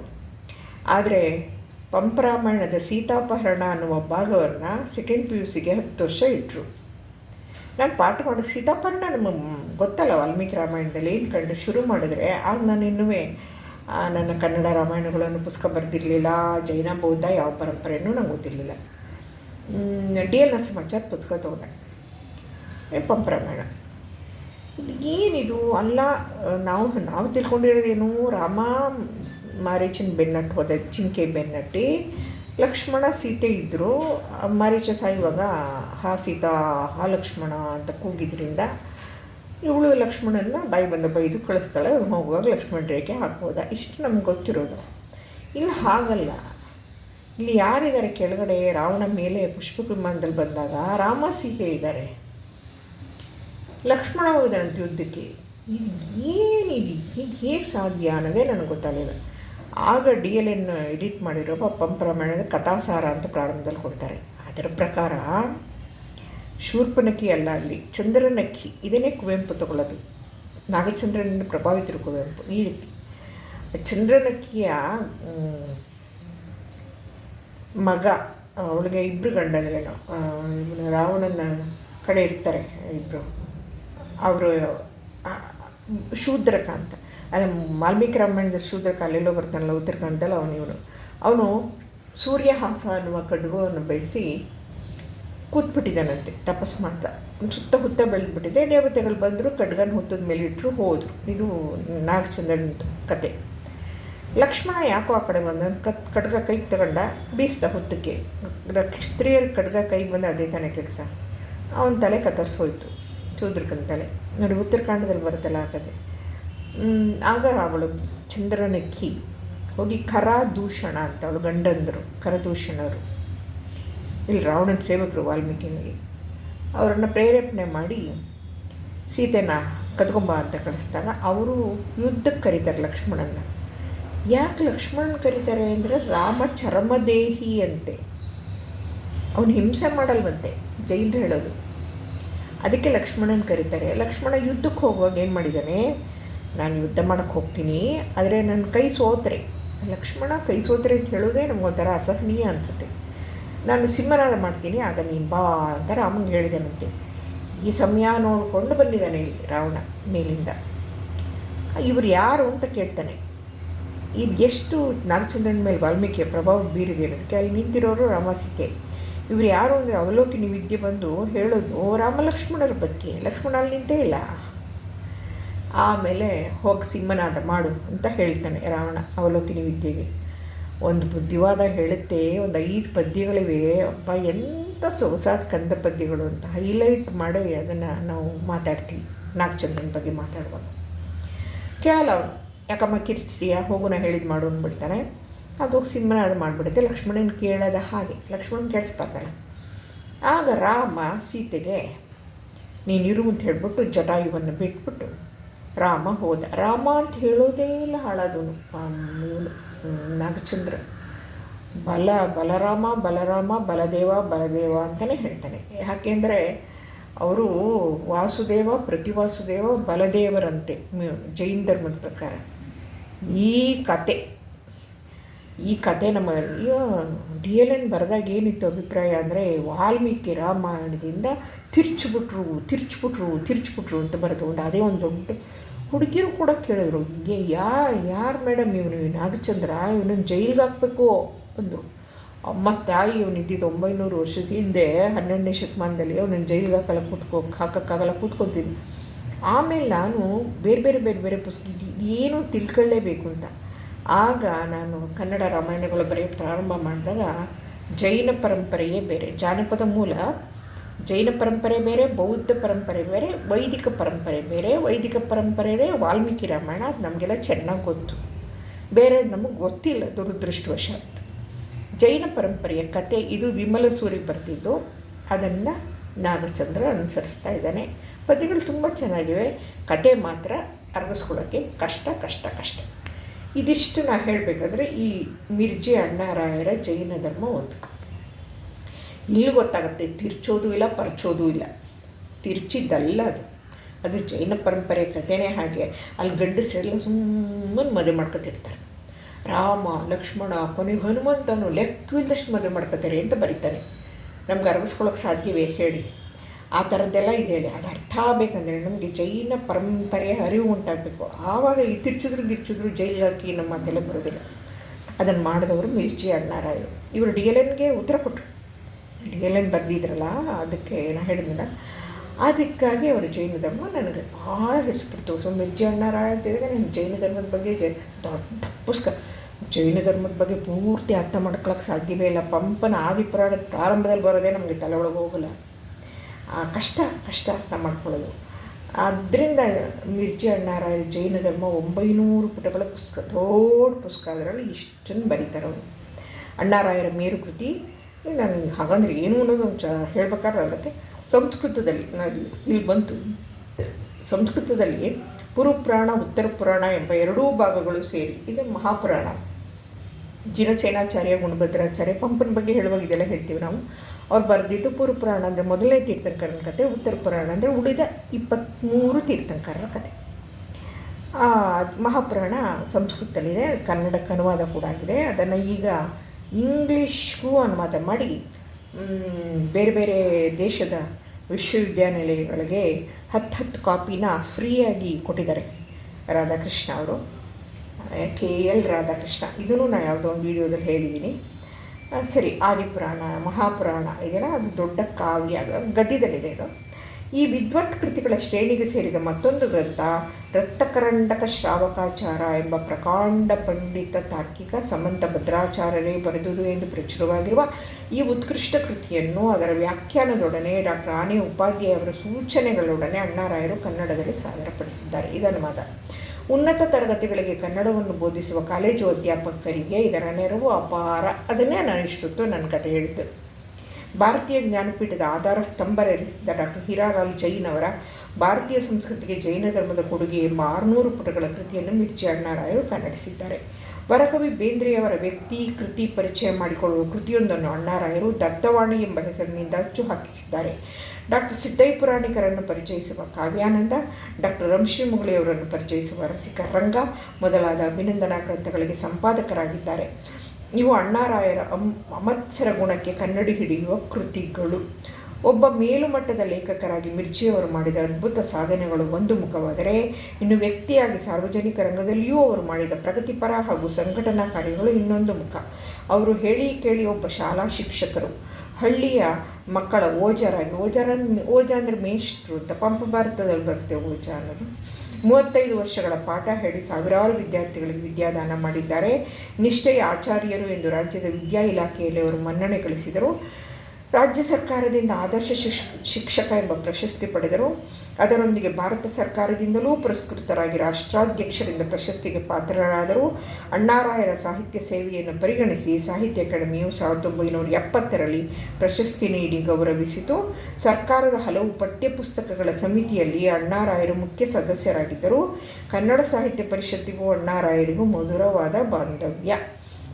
ಆದರೆ ಪಂಪ್ರಾಮಾಯಣದ ಸೀತಾಪಹರಣ ಅನ್ನುವ ಭಾಗವನ್ನು ಸೆಕೆಂಡ್ ಪಿ ಯು ಸಿಗೆ ಹತ್ತು ವರ್ಷ ಇಟ್ಟರು ನಾನು ಪಾಠ ಮಾಡೋ ಸೀತಾಪಹರಣ ನಮ್ಮ ಗೊತ್ತಲ್ಲ ವಾಲ್ಮೀಕಿ ರಾಮಾಯಣದಲ್ಲಿ ಏನು ಕಂಡು ಶುರು ಮಾಡಿದ್ರೆ, ಆಗ ನಾನು ಇನ್ನೂ ನನ್ನ ಕನ್ನಡ ರಾಮಾಯಣಗಳನ್ನು ಪುಸ್ತಕ ಬರೆದಿರಲಿಲ್ಲ, ಜೈನ, ಬೌದ್ಧ ಯಾವ ಪರಂಪರೆಯೂ ನಂಗೆ ಗೊತ್ತಿರಲಿಲ್ಲ. ಡಿ ಎಲ್ ನರಸಿಂಹಾಚಾರ್ಯ ಪುಸ್ತಕ ತೊಗೊಂಡೆ. ಪಂಪರಾಮಾಯಣ ಏನಿದು? ಅಲ್ಲ, ನಾವು ನಾವು ತಿಳ್ಕೊಂಡಿರೋದೇನು? ರಾಮ, ಮಾರೀಚನ ಬೆನ್ನಟ್ಟು ಹೋದ ಚಿಂಕೆ ಬೆನ್ನಟ್ಟಿ, ಲಕ್ಷ್ಮಣ ಸೀತೆ ಇದ್ದರು ಮಾರೀಚ ಸಾಯುವಾಗ, ಹಾ ಸೀತಾ, ಹಾ ಲಕ್ಷ್ಮಣ ಅಂತ ಕೂಗಿದ್ರಿಂದ ಇವಳು ಲಕ್ಷ್ಮಣನ ಬಾಯಿ ಬಂದ ಬೈದು ಕಳಿಸ್ತಾಳೆ. ಹೋಗುವಾಗ ಲಕ್ಷ್ಮಣ ರೇಖೆ ಹಾಕೋದ ಇಷ್ಟು ನಮ್ಗೆ ಗೊತ್ತಿರೋದು. ಇಲ್ಲಿ, ಹಾಗಲ್ಲ. ಇಲ್ಲಿ ಯಾರಿದ್ದಾರೆ ಕೆಳಗಡೆ? ರಾವಣ ಮೇಲೆ ಪುಷ್ಪ ವಿಮಾನದಲ್ಲಿ ಬಂದಾಗ ರಾಮ ಸೀತೆ ಇದ್ದಾರೆ. ಲಕ್ಷ್ಮಣ ಹೋಗಿದ್ದಾನಂತ ಯುದ್ಧಕ್ಕೆ. ಇದು ಏನಿದೆ ಹೀಗೆ ಹೇಗೆ ಸಾಧ್ಯ ಅನ್ನೋದೇ ನನಗೆ ಗೊತ್ತಾಗಲಿಲ್ಲ. ಆಗ ಡಿ ಎಲ್ ಎನ್ ಎಡಿಟ್ ಮಾಡಿರೋ ಪಂಪ ಪ್ರಮಾಣದ ಕಥಾಸಾರ ಅಂತ ಪ್ರಾರಂಭದಲ್ಲಿ ಕೊಡ್ತಾರೆ. ಅದರ ಪ್ರಕಾರ ಶೂರ್ಪನಕ್ಕಿ ಅಲ್ಲ ಅಲ್ಲಿ ಚಂದ್ರನಕ್ಕಿ ಇದನ್ನೇ ಕುವೆಂಪು ತಗೊಳ್ಳೋದು. ನಾಗಚಂದ್ರನಿಂದ ಪ್ರಭಾವಿತರು ಕುವೆಂಪು. ಈ ಚಂದ್ರನಕ್ಕಿಯ ಮಗ, ಅವಳಿಗೆ ಇಬ್ಬರು ಗಂಡಂದ್ರೇನೋ. ರಾವಣನ ಕಡೆ ಇರ್ತಾರೆ ಇಬ್ಬರು ಅವರು ಶೂದ್ರಕ ಅಂತ. ಅಲ್ಲ, ವಾಲ್ಮೀಕಿ ರಾಮಾಯಣದ ಶೂದ್ರಕ ಅಲ್ಲೆಲ್ಲೋ ಬರ್ತಾನಲ್ಲ, ಉತ್ತರಾಖಂಡದಲ್ಲಿ ಅವನು ಇವನು. ಅವನು ಸೂರ್ಯಹಾಸ ಅನ್ನುವ ಖಡ್ಗವನ್ನು ಬಯಸಿ ಕೂತ್ಬಿಟ್ಟಿದ್ದಾನಂತೆ, ತಪಸ್ಸು ಮಾಡ್ತಾ. ಸುತ್ತ ಹುತ್ತ ಬೆಳೆದ್ಬಿಟ್ಟಿದೆ, ದೇವತೆಗಳು ಬಂದರು ಖಡ್ಗನ ಹುತ್ತದ ಮೇಲೆ ಇಟ್ಟರು ಹೋದರು. ಇದು ನಾಗಚಂದ್ರನ ಕತೆ. ಲಕ್ಷ್ಮಣ ಯಾಕೋ ಆ ಕಡೆ ಬಂದ ಕತ್ ಖಡ್ಗ ಕೈಗೆ ತಗೊಂಡ, ಬೀಸ್ದ ಹುತ್ತಕ್ಕೆ. ಸ್ತ್ರೀಯರ ಖಡ್ಗ ಕೈಗೆ ಬಂದ ಅದೇ ತಾನೇ ಕೆಲಸ. ಅವನ ತಲೆ ಕತ್ತರಿಸೋಯ್ತು ಶೂದ್ರಕನ ತಲೆ. ನೋಡಿ ಉತ್ತರಕಾಂಡದಲ್ಲಿ ಬರುತ್ತಲ್ಲ ಆ ಕತೆ. ಆಗ ಅವಳು ಚಂದ್ರನಕ್ಕಿ ಹೋಗಿ ಕರಾದೂಷಣ ಅಂತ ಅವಳು ಗಂಡಂದರು, ಕರದೂಷಣರು. ಇಲ್ಲಿ ರಾವಣನ ಸೇವಕರು ವಾಲ್ಮೀಕಿನಲ್ಲಿ ಅವರನ್ನು ಪ್ರೇರೇಪಣೆ ಮಾಡಿ ಸೀತೆನ ಕದ್ಕೊಂಬ ಅಂತ ಕಳಿಸ್ದಾಗ ಅವರು ಯುದ್ಧಕ್ಕೆ ಕರೀತಾರೆ ಲಕ್ಷ್ಮಣನ ಯಾಕೆ ಲಕ್ಷ್ಮಣನ ಕರೀತಾರೆ ಅಂದರೆ ರಾಮ ಚರಮದೇಹಿ ಅಂತೆ. ಅವನು ಹಿಂಸೆ ಮಾಡಲ್ವಂತೆ ಜೈಲು ಹೇಳೋದು. ಅದಕ್ಕೆ ಲಕ್ಷ್ಮಣನ ಕರೀತಾರೆ. ಲಕ್ಷ್ಮಣ ಯುದ್ಧಕ್ಕೆ ಹೋಗುವಾಗ ಏನು ಮಾಡಿದ್ದಾನೆ, ನಾನು ಯುದ್ಧ ಮಾಡೋಕ್ಕೆ ಹೋಗ್ತೀನಿ, ಆದರೆ ನನ್ನ ಕೈ ಸೋತ್ರೆ. ಲಕ್ಷ್ಮಣ ಕೈ ಸೋತ್ರೆ ಅಂತ ಹೇಳೋದೇ ನಮಗೊಂಥರ ಅಸಹನೀಯ ಅನಿಸುತ್ತೆ. ನಾನು ಸಿಂಹನಾದ ಮಾಡ್ತೀನಿ, ಆಗ ನೀನು ಬಾ ಅಂತ ರಾಮಂಗೆ ಹೇಳಿದನಂತೆ ಈ ಸಮಯ ನೋಡಿಕೊಂಡು ಬಂದಿದ್ದಾನೆ ಇಲ್ಲಿ ರಾವಣ ಮೇಲಿಂದ. ಇವರು ಯಾರು ಅಂತ ಕೇಳ್ತಾನೆ. ಇದು ಎಷ್ಟು ನಾಗಚಂದ್ರನ ಮೇಲೆ ವಾಲ್ಮೀಕಿಯ ಪ್ರಭಾವ ಬೀರಿದೆ ಅನ್ನೋದಕ್ಕೆ ಅಲ್ಲಿ ನಿಂತಿರೋರು ರಾಮಸೀತೆ ಇವರು ಯಾರು ಅಂದರೆ ಅವಲೋಕಿನಿ ವಿದ್ಯೆ ಬಂದು ಹೇಳೋದು ರಾಮ ಲಕ್ಷ್ಮಣರ ಬಗ್ಗೆ. ಲಕ್ಷ್ಮಣ ಅಲ್ಲಿ ನಿಂತೇ ಇಲ್ಲ. ಆಮೇಲೆ ಹೋಗಿ ಸಿಂಹನಾದ ಮಾಡು ಅಂತ ಹೇಳ್ತಾನೆ ರಾವಣ ಅವಲೋಕಿನಿ ವಿದ್ಯೆಗೆ ಒಂದು ಬುದ್ಧಿವಾದ ಹೇಳುತ್ತೆ, ಒಂದು ಐದು ಪದ್ಯಗಳಿವೆ, ಅಪ್ಪ ಎಂಥ ಸೊಗಸಾದ ಕಂದ ಪದ್ಯಗಳು ಅಂತ ಹೈಲೈಟ್ ಮಾಡಿ ಅದನ್ನು ನಾವು ಮಾತಾಡ್ತೀವಿ, ನಾಗಚಂದ್ರನ ಬಗ್ಗೆ ಮಾತಾಡುವಾಗ. ಕೇಳಲ್ಲ ಅವನು, ಯಾಕಮ್ಮ ಕಿರ್ಚಿಯ ಹೋಗು ಹೇಳಿದ್ ಮಾಡು ಅಂದ್ಬಿಡ್ತಾನೆ. ಅದು ಸಿಂಹನ ಅದು ಮಾಡಿಬಿಡುತ್ತೆ, ಲಕ್ಷ್ಮಣನ ಕೇಳದ ಹಾಗೆ, ಲಕ್ಷ್ಮಣನ ಕೇಳಿಸ್ಬಾರ್ದಲ್ಲ ಆಗ ರಾಮ ಸೀತೆಗೆ ನೀನಿರು ಅಂತ ಹೇಳಿಬಿಟ್ಟು ಜಟಾಯುವನ್ನು ಬಿಟ್ಬಿಟ್ಟು ರಾಮ ಹೋದ. ರಾಮ ಅಂತ ಹೇಳೋದೇ ಇಲ್ಲ ಹಾಳಾದವನು ಇವನು ನಾಗಚಂದ್ರ. ಬಲ, ಬಲರಾಮ ಬಲರಾಮ, ಬಲದೇವ ಬಲದೇವ ಅಂತಲೇ ಹೇಳ್ತಾನೆ. ಯಾಕೆಂದರೆ ಅವರು ವಾಸುದೇವ ಪ್ರತಿವಾಸುದೇವ ಬಲದೇವರಂತೆ ಜೈನ್ ಧರ್ಮದ ಪ್ರಕಾರ. ಈ ಕತೆ ಈ ಕತೆ ನಮ್ಮ ಡಿ ಎಲ್ ಎನ್ ಬರೆದಾಗ ಏನಿತ್ತು ಅಭಿಪ್ರಾಯ ಅಂದರೆ ವಾಲ್ಮೀಕಿ ರಾಮಾಯಣದಿಂದ ತಿರ್ಚಿಬಿಟ್ರು ತಿರ್ಚಿಬಿಟ್ರು ತಿರ್ಚಿಬಿಟ್ರು ಅಂತ ಬರೆದು ಒಂದು, ಅದೇ ಒಂದು ದೊಡ್ಡ ಹುಡುಗಿರು ಕೂಡ ಕೇಳಿದ್ರು ಯಾ ಯಾರು ಮೇಡಮ್ ಇವನು? ನಾಗಚಂದ್ರ ಇವನನ್ನು ಜೈಲಿಗೆ ಹಾಕ್ಬೇಕು. ಅಂದರು. ಅಮ್ಮ ತಾಯಿ ಇವನು ಇದ್ದಿದ್ದು ಒಂಬೈನೂರು ವರ್ಷದ ಹಿಂದೆ ಹನ್ನೆರಡನೇ ಶತಮಾನದಲ್ಲಿ ಅವನನ್ನು ಜೈಲಿಗೆ ಹಾಕಲ್ಲ ಕೂತ್ಕೋ ಹಾಕೋಕ್ಕಾಗಲ್ಲ ಕೂತ್ಕೊತೀನಿ ಆಮೇಲೆ ನಾನು ಬೇರೆ ಬೇರೆ ಬೇರೆ ಬೇರೆ ಪುಸ್ತಕ ಏನು ತಿಳ್ಕೊಳ್ಳೇಬೇಕು ಅಂತ. ಆಗ ನಾನು ಕನ್ನಡ ರಾಮಾಯಣಗಳು ಬರೆಯ ಪ್ರಾರಂಭ ಮಾಡಿದಾಗ ಜೈನ ಪರಂಪರೆಯೇ ಬೇರೆ. ಜಾನಪದ ಮೂಲ ಜೈನ ಪರಂಪರೆ ಬೇರೆ, ಬೌದ್ಧ ಪರಂಪರೆ ಬೇರೆ, ವೈದಿಕ ಪರಂಪರೆ ಬೇರೆ, ವೈದಿಕ ಪರಂಪರೆದೇ ವಾಲ್ಮೀಕಿ ರಾಮಾಯಣ, ಅದು ನಮಗೆಲ್ಲ ಚೆನ್ನಾಗಿ ಗೊತ್ತು. ಬೇರೆ ನಮಗೆ ಗೊತ್ತಿಲ್ಲ ದುರದೃಷ್ಟವಶಾತ್. ಜೈನ ಪರಂಪರೆಯ ಕತೆ ಇದು ವಿಮಲ ಸೂರಿ ಬರೆದಿದ್ದು, ಅದನ್ನು ನಾಗಚಂದ್ರ ಅನುಸರಿಸ್ತಾ ಇದ್ದಾನೆ. ಪದ್ಯಗಳು ತುಂಬ ಚೆನ್ನಾಗಿವೆ, ಕತೆ ಮಾತ್ರ ಅರ್ಗಿಸ್ಕೊಳ್ಳೋಕ್ಕೆ ಕಷ್ಟ ಕಷ್ಟ ಕಷ್ಟ. ಇದಿಷ್ಟು ನಾ ಹೇಳಬೇಕಂದ್ರೆ ಈ ಮಿರ್ಜಿ ಅಣ್ಣಾರಾಯರ ಜೈನ ಧರ್ಮ ಒಂದು ಇಲ್ಲಿ ಗೊತ್ತಾಗುತ್ತೆ, ತಿರ್ಚೋದು ಇಲ್ಲ, ಪರ್ಚೋದು ಇಲ್ಲ. ತಿರ್ಚಿದ್ದಲ್ಲ ಅದು. ಅದು ಜೈನ ಪರಂಪರೆ ಕಥೆನೇ ಹಾಗೆ. ಅಲ್ಲಿ ಗಂಡಸರೆಲ್ಲ ಸುಮ್ಮನೆ ಮದುವೆ ಮಾಡ್ಕೊತಿರ್ತಾರೆ. ರಾಮ, ಲಕ್ಷ್ಮಣ, ಕೊನೆ ಹನುಮಂತನು ಲೆಕ್ಕವಿಲ್ಲದಷ್ಟು ಮದುವೆ ಮಾಡ್ಕೋತಾರೆ ಅಂತ ಬರೀತಾರೆ. ನಮ್ಗೆ ಅರಗಿಸ್ಕೊಳ್ಳೋಕೆ ಸಾಧ್ಯವೇ ಹೇಳಿ. ಆ ಥರದ್ದೆಲ್ಲ ಇದೆ ಅಲ್ಲಿ. ಅದು ಅರ್ಥ ಆಗಬೇಕಂದ್ರೆ ನಮಗೆ ಜೈನ ಪರಂಪರೆಯ ಅರಿವು ಉಂಟಾಗಬೇಕು. ಆವಾಗ ಈ ತಿರ್ಚಿದ್ರು, ಗಿರ್ಚಿದ್ರು ಜೈಲಿಗೆ ಹಾಕಿ ನಮ್ಮ ಮಾತೆಲ್ಲ ಬರೋದಿಲ್ಲ. ಅದನ್ನು ಮಾಡಿದವರು ಮಿರ್ಚಿ ಅಣ್ಣಾರಾಯರು. ಇವರು ಡಿ ಎಲ್ ಎನ್ಗೆ ಉತ್ತರ ಕೊಟ್ಟರು ಎನ್ ಬರೆದಿದ್ರಲ್ಲ, ಅದಕ್ಕೆ ನಾನು ಹೇಳಿದ್ನಲ್ಲ ಅದಕ್ಕಾಗಿ ಅವರು ಜೈನ ಧರ್ಮ ನನಗೆ ಭಾಳ ಹಿಡಿಸ್ಬಿಡ್ತು. ಸೊ, ಮಿರ್ಜಿ ಅಣ್ಣಾರಾಯ ಅಂತಿದ್ದಾಗ ನಾನು ಜೈನ ಧರ್ಮದ ಬಗ್ಗೆ ಜ, ದೊಡ್ಡ ಪುಸ್ತಕ ಜೈನ ಧರ್ಮದ ಬಗ್ಗೆ ಪೂರ್ತಿ ಅರ್ಥ ಮಾಡ್ಕೊಳಕ್ಕೆ ಸಾಧ್ಯವೇ ಇಲ್ಲ. ಪಂಪನ ಆದಿಪುರಾಣದ ಪ್ರಾರಂಭದಲ್ಲಿ ಬರೋದೇ ನಮಗೆ ತಲೆ ಒಳಗೆ ಹೋಗಲ್ಲ. ಆ, ಕಷ್ಟ ಕಷ್ಟ ಅರ್ಥ ಮಾಡ್ಕೊಳ್ಳೋದು. ಆದ್ದರಿಂದ ಮಿರ್ಜಿ ಅಣ್ಣಾರಾಯರ ಜೈನ ಧರ್ಮ ಒಂಬೈನೂರು ಪುಟಗಳ ಪುಸ್ತಕ, ದೊಡ್ಡ ಪುಸ್ತಕ ಅದರಲ್ಲಿ ಇಷ್ಟನ್ನು ಬರೀತಾರೆ ಅವರು. ಅಣ್ಣಾರಾಯರ ಮೇರು ಕೃತಿ ನಾನು ಹಾಗಂದ್ರೆ ಏನು ಅನ್ನೋದು ಹೇಳ್ಬೇಕಾದ್ರೆ ಅದಕ್ಕೆ ಸಂಸ್ಕೃತದಲ್ಲಿ, ನಾನು ಇಲ್ಲಿ ಬಂತು ಸಂಸ್ಕೃತದಲ್ಲಿ ಪುರುಪುರಾಣ ಉತ್ತರ ಪುರಾಣ ಎಂಬ ಎರಡೂ ಭಾಗಗಳು ಸೇರಿ, ಇದು ಮಹಾಪುರಾಣ. ಜಿನಸೇನಾಚಾರ್ಯ, ಗುಣಭದ್ರಾಚಾರ್ಯ, ಪಂಪನ ಬಗ್ಗೆ ಹೇಳುವಾಗ ಇದೆಲ್ಲ ಹೇಳ್ತೀವಿ ನಾವು. ಅವ್ರು ಬರೆದಿದ್ದು ಪುರುಪುರಾಣ ಅಂದರೆ ಮೊದಲನೇ ತೀರ್ಥಂಕರನ ಕತೆ ಉತ್ತರ ಪುರಾಣ ಅಂದರೆ ಉಳಿದ ಇಪ್ಪತ್ತ್ಮೂರು ತೀರ್ಥಂಕರರ ಕತೆ. ಮಹಾಪುರಾಣ ಸಂಸ್ಕೃತದಲ್ಲಿದೆ, ಕನ್ನಡಕ್ಕೆ ಅನುವಾದ ಕೂಡ ಆಗಿದೆ. ಅದನ್ನು ಈಗ ಇಂಗ್ಲೀಷ್ಗೂ ಅನುವಾದ ಮಾಡಿ ಬೇರೆ ಬೇರೆ ದೇಶದ ವಿಶ್ವವಿದ್ಯಾನಿಲಯಗಳಿಗೆ ಹತ್ತು ಹತ್ತು ಕಾಪಿನ ಫ್ರೀಯಾಗಿ ಕೊಟ್ಟಿದ್ದಾರೆ ರಾಧಾಕೃಷ್ಣ ಅವರು. ಕೆ ಎಲ್ ರಾಧಾಕೃಷ್ಣ, ಇದನ್ನು ನಾನು ಯಾವುದೋ ಒಂದು ವೀಡಿಯೋದಲ್ಲಿ ಹೇಳಿದ್ದೀನಿ. ಸರಿ, ಆದಿಪುರಾಣ, ಮಹಾಪುರಾಣ ಇದೆಲ್ಲ ಅದು ದೊಡ್ಡ ಕಾವ್ಯ, ಗದ್ಯದಲ್ಲಿದೆ ಇದು. ಈ ವಿದ್ವತ್ ಕೃತಿಗಳ ಶ್ರೇಣಿಗೆ ಸೇರಿದ ಮತ್ತೊಂದು ಗ್ರಂಥ ರಕ್ತಕರಂಡಕ ಶ್ರಾವಕಾಚಾರ ಎಂಬ ಪ್ರಕಾಂಡ ಪಂಡಿತ ತಾರ್ಕಿಕ ಸಮಂತ ಭದ್ರಾಚಾರ್ಯರೇ ಬರೆದುದು ಎಂದು ಪ್ರಚುರವಾಗಿರುವ ಈ ಉತ್ಕೃಷ್ಟ ಕೃತಿಯನ್ನು ಅದರ ವ್ಯಾಖ್ಯಾನದೊಡನೆ ಡಾಕ್ಟರ್ ಆನೆ ಉಪಾಧ್ಯಾಯ ಅವರ ಸೂಚನೆಗಳೊಡನೆ ಅಣ್ಣಾರಾಯರು ಕನ್ನಡದಲ್ಲಿ ಸಾದರಪಡಿಸಿದ್ದಾರೆ. ಇದನ್ನುವಾದ ಉನ್ನತ ತರಗತಿಗಳಿಗೆ ಕನ್ನಡವನ್ನು ಬೋಧಿಸುವ ಕಾಲೇಜು ಅಧ್ಯಾಪಕರಿಗೆ ಇದರ ನೆರವು ಅಪಾರ. ಅದನ್ನೇ ನಾನು ಇಷ್ಟೊತ್ತು ನನ್ನ ಕತೆ ಹೇಳಿದ್ದು. ಭಾರತೀಯ ಜ್ಞಾನಪೀಠದ ಆಧಾರ ಸ್ತಂಭರೆರಿಸಿದ ಡಾಕ್ಟರ್ ಹೀರಾಲಾಲ್ ಜೈನ್ ಅವರ ಭಾರತೀಯ ಸಂಸ್ಕೃತಿಗೆ ಜೈನ ಧರ್ಮದ ಕೊಡುಗೆ ಎಂಬ ಆರುನೂರು ಪುಟಗಳ ಕೃತಿಯನ್ನು ಮಿರ್ಜಿ ಅಣ್ಣಾರಾಯರು ಕನ್ನಡಿಸಿದ್ದಾರೆ. ವರಕವಿ ಬೇಂದ್ರೆಯವರ ವ್ಯಕ್ತಿ, ಕೃತಿ ಪರಿಚಯ ಮಾಡಿಕೊಳ್ಳುವ ಕೃತಿಯೊಂದನ್ನು ಅಣ್ಣಾರಾಯರು ದತ್ತವಾಣಿ ಎಂಬ ಹೆಸರಿನಿಂದ ಅಚ್ಚು ಹಾಕಿಸಿದ್ದಾರೆ. ಡಾಕ್ಟರ್ ಸಿದ್ದೈ ಪುರಾಣಿಕರನ್ನು ಪರಿಚಯಿಸುವ ಕಾವ್ಯಾನಂದ, ಡಾಕ್ಟರ್ ರಂಶ್ರೀ ಮುಗಳಿಯವರನ್ನು ಪರಿಚಯಿಸುವ ರಸಿಕ ರಂಗ ಮೊದಲಾದ ಅಭಿನಂದನಾ ಗ್ರಂಥಗಳಿಗೆ ಸಂಪಾದಕರಾಗಿದ್ದಾರೆ. ಇವು ಅಣ್ಣಾರಾಯರ ಅಮ್ ಅಮತ್ಸರ ಗುಣಕ್ಕೆ ಕನ್ನಡಿ ಹಿಡಿಯುವ ಕೃತಿಗಳು. ಒಬ್ಬ ಮೇಲುಮಟ್ಟದ ಲೇಖಕರಾಗಿ ಮಿರ್ಜಿಯವರು ಮಾಡಿದ ಅದ್ಭುತ ಸಾಧನೆಗಳು ಒಂದು ಮುಖವಾದರೆ, ಇನ್ನು ವ್ಯಕ್ತಿಯಾಗಿ ಸಾರ್ವಜನಿಕ ರಂಗದಲ್ಲಿಯೂ ಅವರು ಮಾಡಿದ ಪ್ರಗತಿಪರ ಹಾಗೂ ಸಂಘಟನಾ ಕಾರ್ಯಗಳು ಇನ್ನೊಂದು ಮುಖ. ಅವರು ಹೇಳಿ ಕೇಳಿ ಒಬ್ಬ ಶಾಲಾ ಶಿಕ್ಷಕರು. ಹಳ್ಳಿಯ ಮಕ್ಕಳ ಓಜರಾಗಿ ಓಜರ ಓಜಾ ಅಂದರೆ ಮೇಷ್ಟ್ರು ಅಂತ ಪಂಪ ಭಾರತದಲ್ಲಿ ಬರ್ತೇವೆ ಓಜಾ ಅನ್ನೋದು. ಮೂವತ್ತೈದು ವರ್ಷಗಳ ಪಾಠ ಹೇಳಿ ಸಾವಿರಾರು ವಿದ್ಯಾರ್ಥಿಗಳಿಗೆ ವಿದ್ಯಾದಾನ ಮಾಡಿದ್ದಾರೆ. ನಿಷ್ಠೆಯ ಆಚಾರ್ಯರು ಎಂದು ರಾಜ್ಯದ ವಿದ್ಯಾ ಇಲಾಖೆಯಲ್ಲಿ ಅವರು ಮನ್ನಣೆ ಗಳಿಸಿದರು ರಾಜ್ಯ ಸರ್ಕಾರದಿಂದ ಆದರ್ಶ ಶಿಕ್ಷಕ ಎಂಬ ಪ್ರಶಸ್ತಿ ಪಡೆದರು. ಅದರೊಂದಿಗೆ ಭಾರತ ಸರ್ಕಾರದಿಂದಲೂ ಪುರಸ್ಕೃತರಾಗಿ ರಾಷ್ಟ್ರಾಧ್ಯಕ್ಷರಿಂದ ಪ್ರಶಸ್ತಿಗೆ ಪಾತ್ರರಾದರು. ಅಣ್ಣಾರಾಯರ ಸಾಹಿತ್ಯ ಸೇವೆಯನ್ನು ಪರಿಗಣಿಸಿ ಸಾಹಿತ್ಯ ಅಕಾಡೆಮಿಯು ಸಾವಿರದ ಒಂಬೈನೂರ ಎಪ್ಪತ್ತರಲ್ಲಿ ಪ್ರಶಸ್ತಿ ನೀಡಿ ಗೌರವಿಸಿತು. ಸರ್ಕಾರದ ಹಲವು ಪಠ್ಯಪುಸ್ತಕಗಳ ಸಮಿತಿಯಲ್ಲಿ ಅಣ್ಣಾರಾಯರು ಮುಖ್ಯ ಸದಸ್ಯರಾಗಿದ್ದರು. ಕನ್ನಡ ಸಾಹಿತ್ಯ ಪರಿಷತ್ತಿಗೂ ಅಣ್ಣಾರಾಯರಿಗೂ ಮಧುರವಾದ ಬಾಂಧವ್ಯ.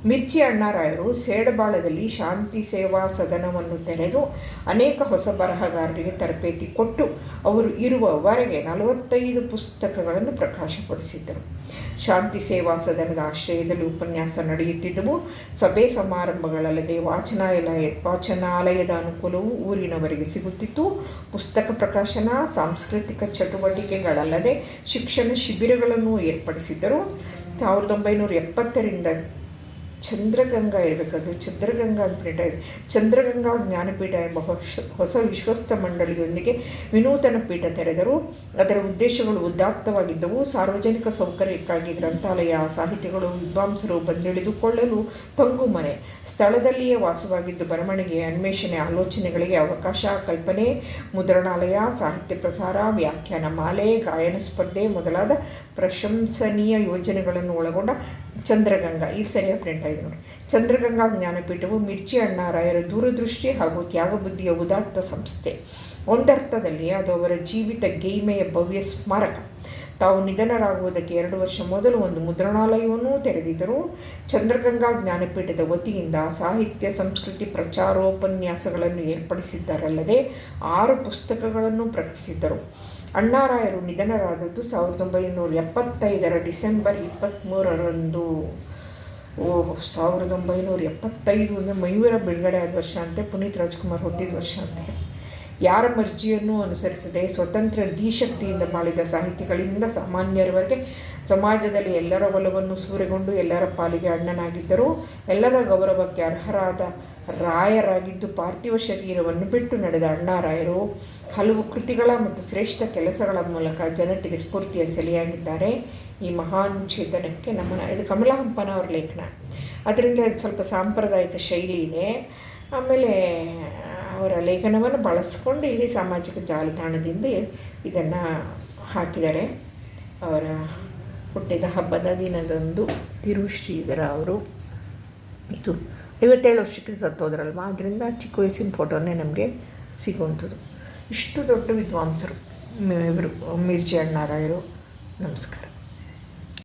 ಮಿರ್ಚಿ ಅಣ್ಣಾರಾಯರು ಸೇಡಬಾಳದಲ್ಲಿ ಶಾಂತಿ ಸೇವಾ ಸದನವನ್ನು ತೆರೆದು ಅನೇಕ ಹೊಸ ಬರಹಗಾರರಿಗೆ ತರಬೇತಿ ಕೊಟ್ಟು ಅವರು ಇರುವವರೆಗೆ ನಲವತ್ತೈದು ಪುಸ್ತಕಗಳನ್ನು ಪ್ರಕಾಶಪಡಿಸಿದ್ದರು. ಶಾಂತಿ ಸೇವಾ ಸದನದ ಆಶ್ರಯದಲ್ಲಿ ಉಪನ್ಯಾಸ ನಡೆಯುತ್ತಿದ್ದವು. ಸಭೆ ಸಮಾರಂಭಗಳಲ್ಲದೆ ವಾಚನಾಲಯ ವಾಚನಾಲಯದ ಅನುಕೂಲವು ಊರಿನವರಿಗೆ ಸಿಗುತ್ತಿತ್ತು. ಪುಸ್ತಕ ಪ್ರಕಾಶನ, ಸಾಂಸ್ಕೃತಿಕ ಚಟುವಟಿಕೆಗಳಲ್ಲದೆ ಶಿಕ್ಷಣ ಶಿಬಿರಗಳನ್ನು ಏರ್ಪಡಿಸಿದ್ದರು. ಸಾವಿರದ ಒಂಬೈನೂರ ಎಪ್ಪತ್ತರಿಂದ ಚಂದ್ರಗಂಗಾ ಇರಬೇಕದು ಚಂದ್ರಗಂಗಾ ಪೀಠ ಇದೆ ಚಂದ್ರಗಂಗಾ ಜ್ಞಾನಪೀಠ ಎಂಬ ಹೊಸ ಹೊಸ ವಿಶ್ವಸ್ತ ಮಂಡಳಿಯೊಂದಿಗೆ ವಿನೂತನ ಪೀಠ ತೆರೆದರು. ಅದರ ಉದ್ದೇಶಗಳು ಉದಾತ್ತವಾಗಿದ್ದವು ಸಾರ್ವಜನಿಕ ಸೌಕರ್ಯಕ್ಕಾಗಿ ಗ್ರಂಥಾಲಯ ಸಾಹಿತಿಗಳು, ವಿದ್ವಾಂಸರು ಬಂದಿಳಿದುಕೊಳ್ಳಲು ತಂಗು ಮನೆ. ಸ್ಥಳದಲ್ಲಿಯೇ ವಾಸವಾಗಿದ್ದು ಬರವಣಿಗೆ ಅನ್ವೇಷಣೆ, ಆಲೋಚನೆಗಳಿಗೆ ಅವಕಾಶ, ಕಲ್ಪನೆ, ಮುದ್ರಣಾಲಯ, ಸಾಹಿತ್ಯ ಪ್ರಸಾರ, ವ್ಯಾಖ್ಯಾನ ಮಾಲೆ, ಗಾಯನ ಸ್ಪರ್ಧೆ ಮೊದಲಾದ ಪ್ರಶಂಸನೀಯ ಯೋಜನೆಗಳನ್ನು ಒಳಗೊಂಡ ಚಂದ್ರಗಂಗಾ, ಇಲ್ಲಿ ಸರಿಯಾಗಿ ಪ್ರಿಂಟ್ ಆಗಿದೆ ನೋಡಿ. ಚಂದ್ರಗಂಗಾ ಜ್ಞಾನಪೀಠವು ಮಿರ್ಚಿ ಅಣ್ಣಾರಾಯರ ದೂರದೃಷ್ಟಿ ಹಾಗೂ ತ್ಯಾಗಬುದ್ಧಿಯ ಉದಾತ್ತ ಸಂಸ್ಥೆ. ಒಂದರ್ಥದಲ್ಲಿ ಅದು ಅವರ ಜೀವಿತ ಗೈಮೆಯ ಭವ್ಯ ಸ್ಮಾರಕ. ತಾವು ನಿಧನರಾಗುವುದಕ್ಕೆ ಎರಡು ವರ್ಷ ಮೊದಲು ಒಂದು ಮುದ್ರಣಾಲಯವನ್ನೂ ತೆರೆದಿದ್ದರು. ಚಂದ್ರಗಂಗಾ ಜ್ಞಾನಪೀಠದ ವತಿಯಿಂದ ಸಾಹಿತ್ಯ, ಸಂಸ್ಕೃತಿ, ಪ್ರಚಾರೋಪನ್ಯಾಸಗಳನ್ನು ಏರ್ಪಡಿಸಿದ್ದರಲ್ಲದೆ ಆರು ಪುಸ್ತಕಗಳನ್ನು ಪ್ರಕಟಿಸಿದ್ದರು. ಅಣ್ಣಾರಾಯರು ನಿಧನರಾದದ್ದು ಸಾವಿರದ ಒಂಬೈನೂರ ಎಪ್ಪತ್ತೈದರ ಡಿಸೆಂಬರ್ ಇಪ್ಪತ್ತ್ಮೂರರಂದು ಓ, ಸಾವಿರದ ಒಂಬೈನೂರ ಎಪ್ಪತ್ತೈದು ಅಂದರೆ ಮಯೂರ ಬಿಡುಗಡೆ ಆದ ವರ್ಷ ಅಂತೆ, ಪುನೀತ್ ರಾಜ್ಕುಮಾರ್ ಹುಟ್ಟಿದ ವರ್ಷ ಅಂತೆ. ಯಾರ ಮರ್ಜಿಯನ್ನು ಅನುಸರಿಸದೆ ಸ್ವತಂತ್ರ ಧೀಶಕ್ತಿಯಿಂದ ಮಾಡಿದ ಸಾಹಿತಿಗಳಿಂದ ಸಾಮಾನ್ಯರವರೆಗೆ ಸಮಾಜದಲ್ಲಿ ಎಲ್ಲರ ಒಲವನ್ನು ಸೂರೆಗೊಂಡು ಎಲ್ಲರ ಪಾಲಿಗೆ ಅಣ್ಣನಾಗಿದ್ದರು. ಎಲ್ಲರ ಗೌರವಕ್ಕೆ ಅರ್ಹರಾದ ರಾಯರಾಗಿದ್ದು ಪಾರ್ಥಿವ ಶರೀರವನ್ನು ಬಿಟ್ಟು ನಡೆದ ಅಣ್ಣಾರಾಯರು ಹಲವು ಕೃತಿಗಳ ಮತ್ತು ಶ್ರೇಷ್ಠ ಕೆಲಸಗಳ ಮೂಲಕ ಜನತೆಗೆ ಸ್ಫೂರ್ತಿಯ ಸೆಲೆಯಾಗಿದ್ದಾರೆ. ಈ ಮಹಾನ್ ಚೇತನಕ್ಕೆ ನಮ್ಮನ ಇದು ಕಮಲಾ ಹಂಪನವರ ಲೇಖನ. ಅದರಿಂದ ಸ್ವಲ್ಪ ಸಾಂಪ್ರದಾಯಿಕ ಶೈಲಿ ಇದೆ. ಆಮೇಲೆ, ಅವರ ಲೇಖನವನ್ನು ಬಳಸ್ಕೊಂಡು ಇಲ್ಲಿ ಸಾಮಾಜಿಕ ಜಾಲತಾಣದಿಂದ ಇದನ್ನು ಹಾಕಿದ್ದಾರೆ. ಅವರ ಹುಟ್ಟಿದ ಹಬ್ಬದ ದಿನದಂದು ತಿರುಶ್ರೀಧರ ಅವರು. ಇದು ಐವತ್ತೇಳು ವರ್ಷಕ್ಕೆ ಸತ್ತೋದ್ರಲ್ವ ಅದರಿಂದ ಚಿಕ್ಕ ವಯಸ್ಸಿನ ಫೋಟೋನೇ ನಮಗೆ ಸಿಗುವಂಥದ್ದು. ಇಷ್ಟು ದೊಡ್ಡ ವಿದ್ವಾಂಸರು ಇವರು, ಮಿರ್ಜಿ ಅಣ್ಣಾರಾಯರು, ನಮಸ್ಕಾರ.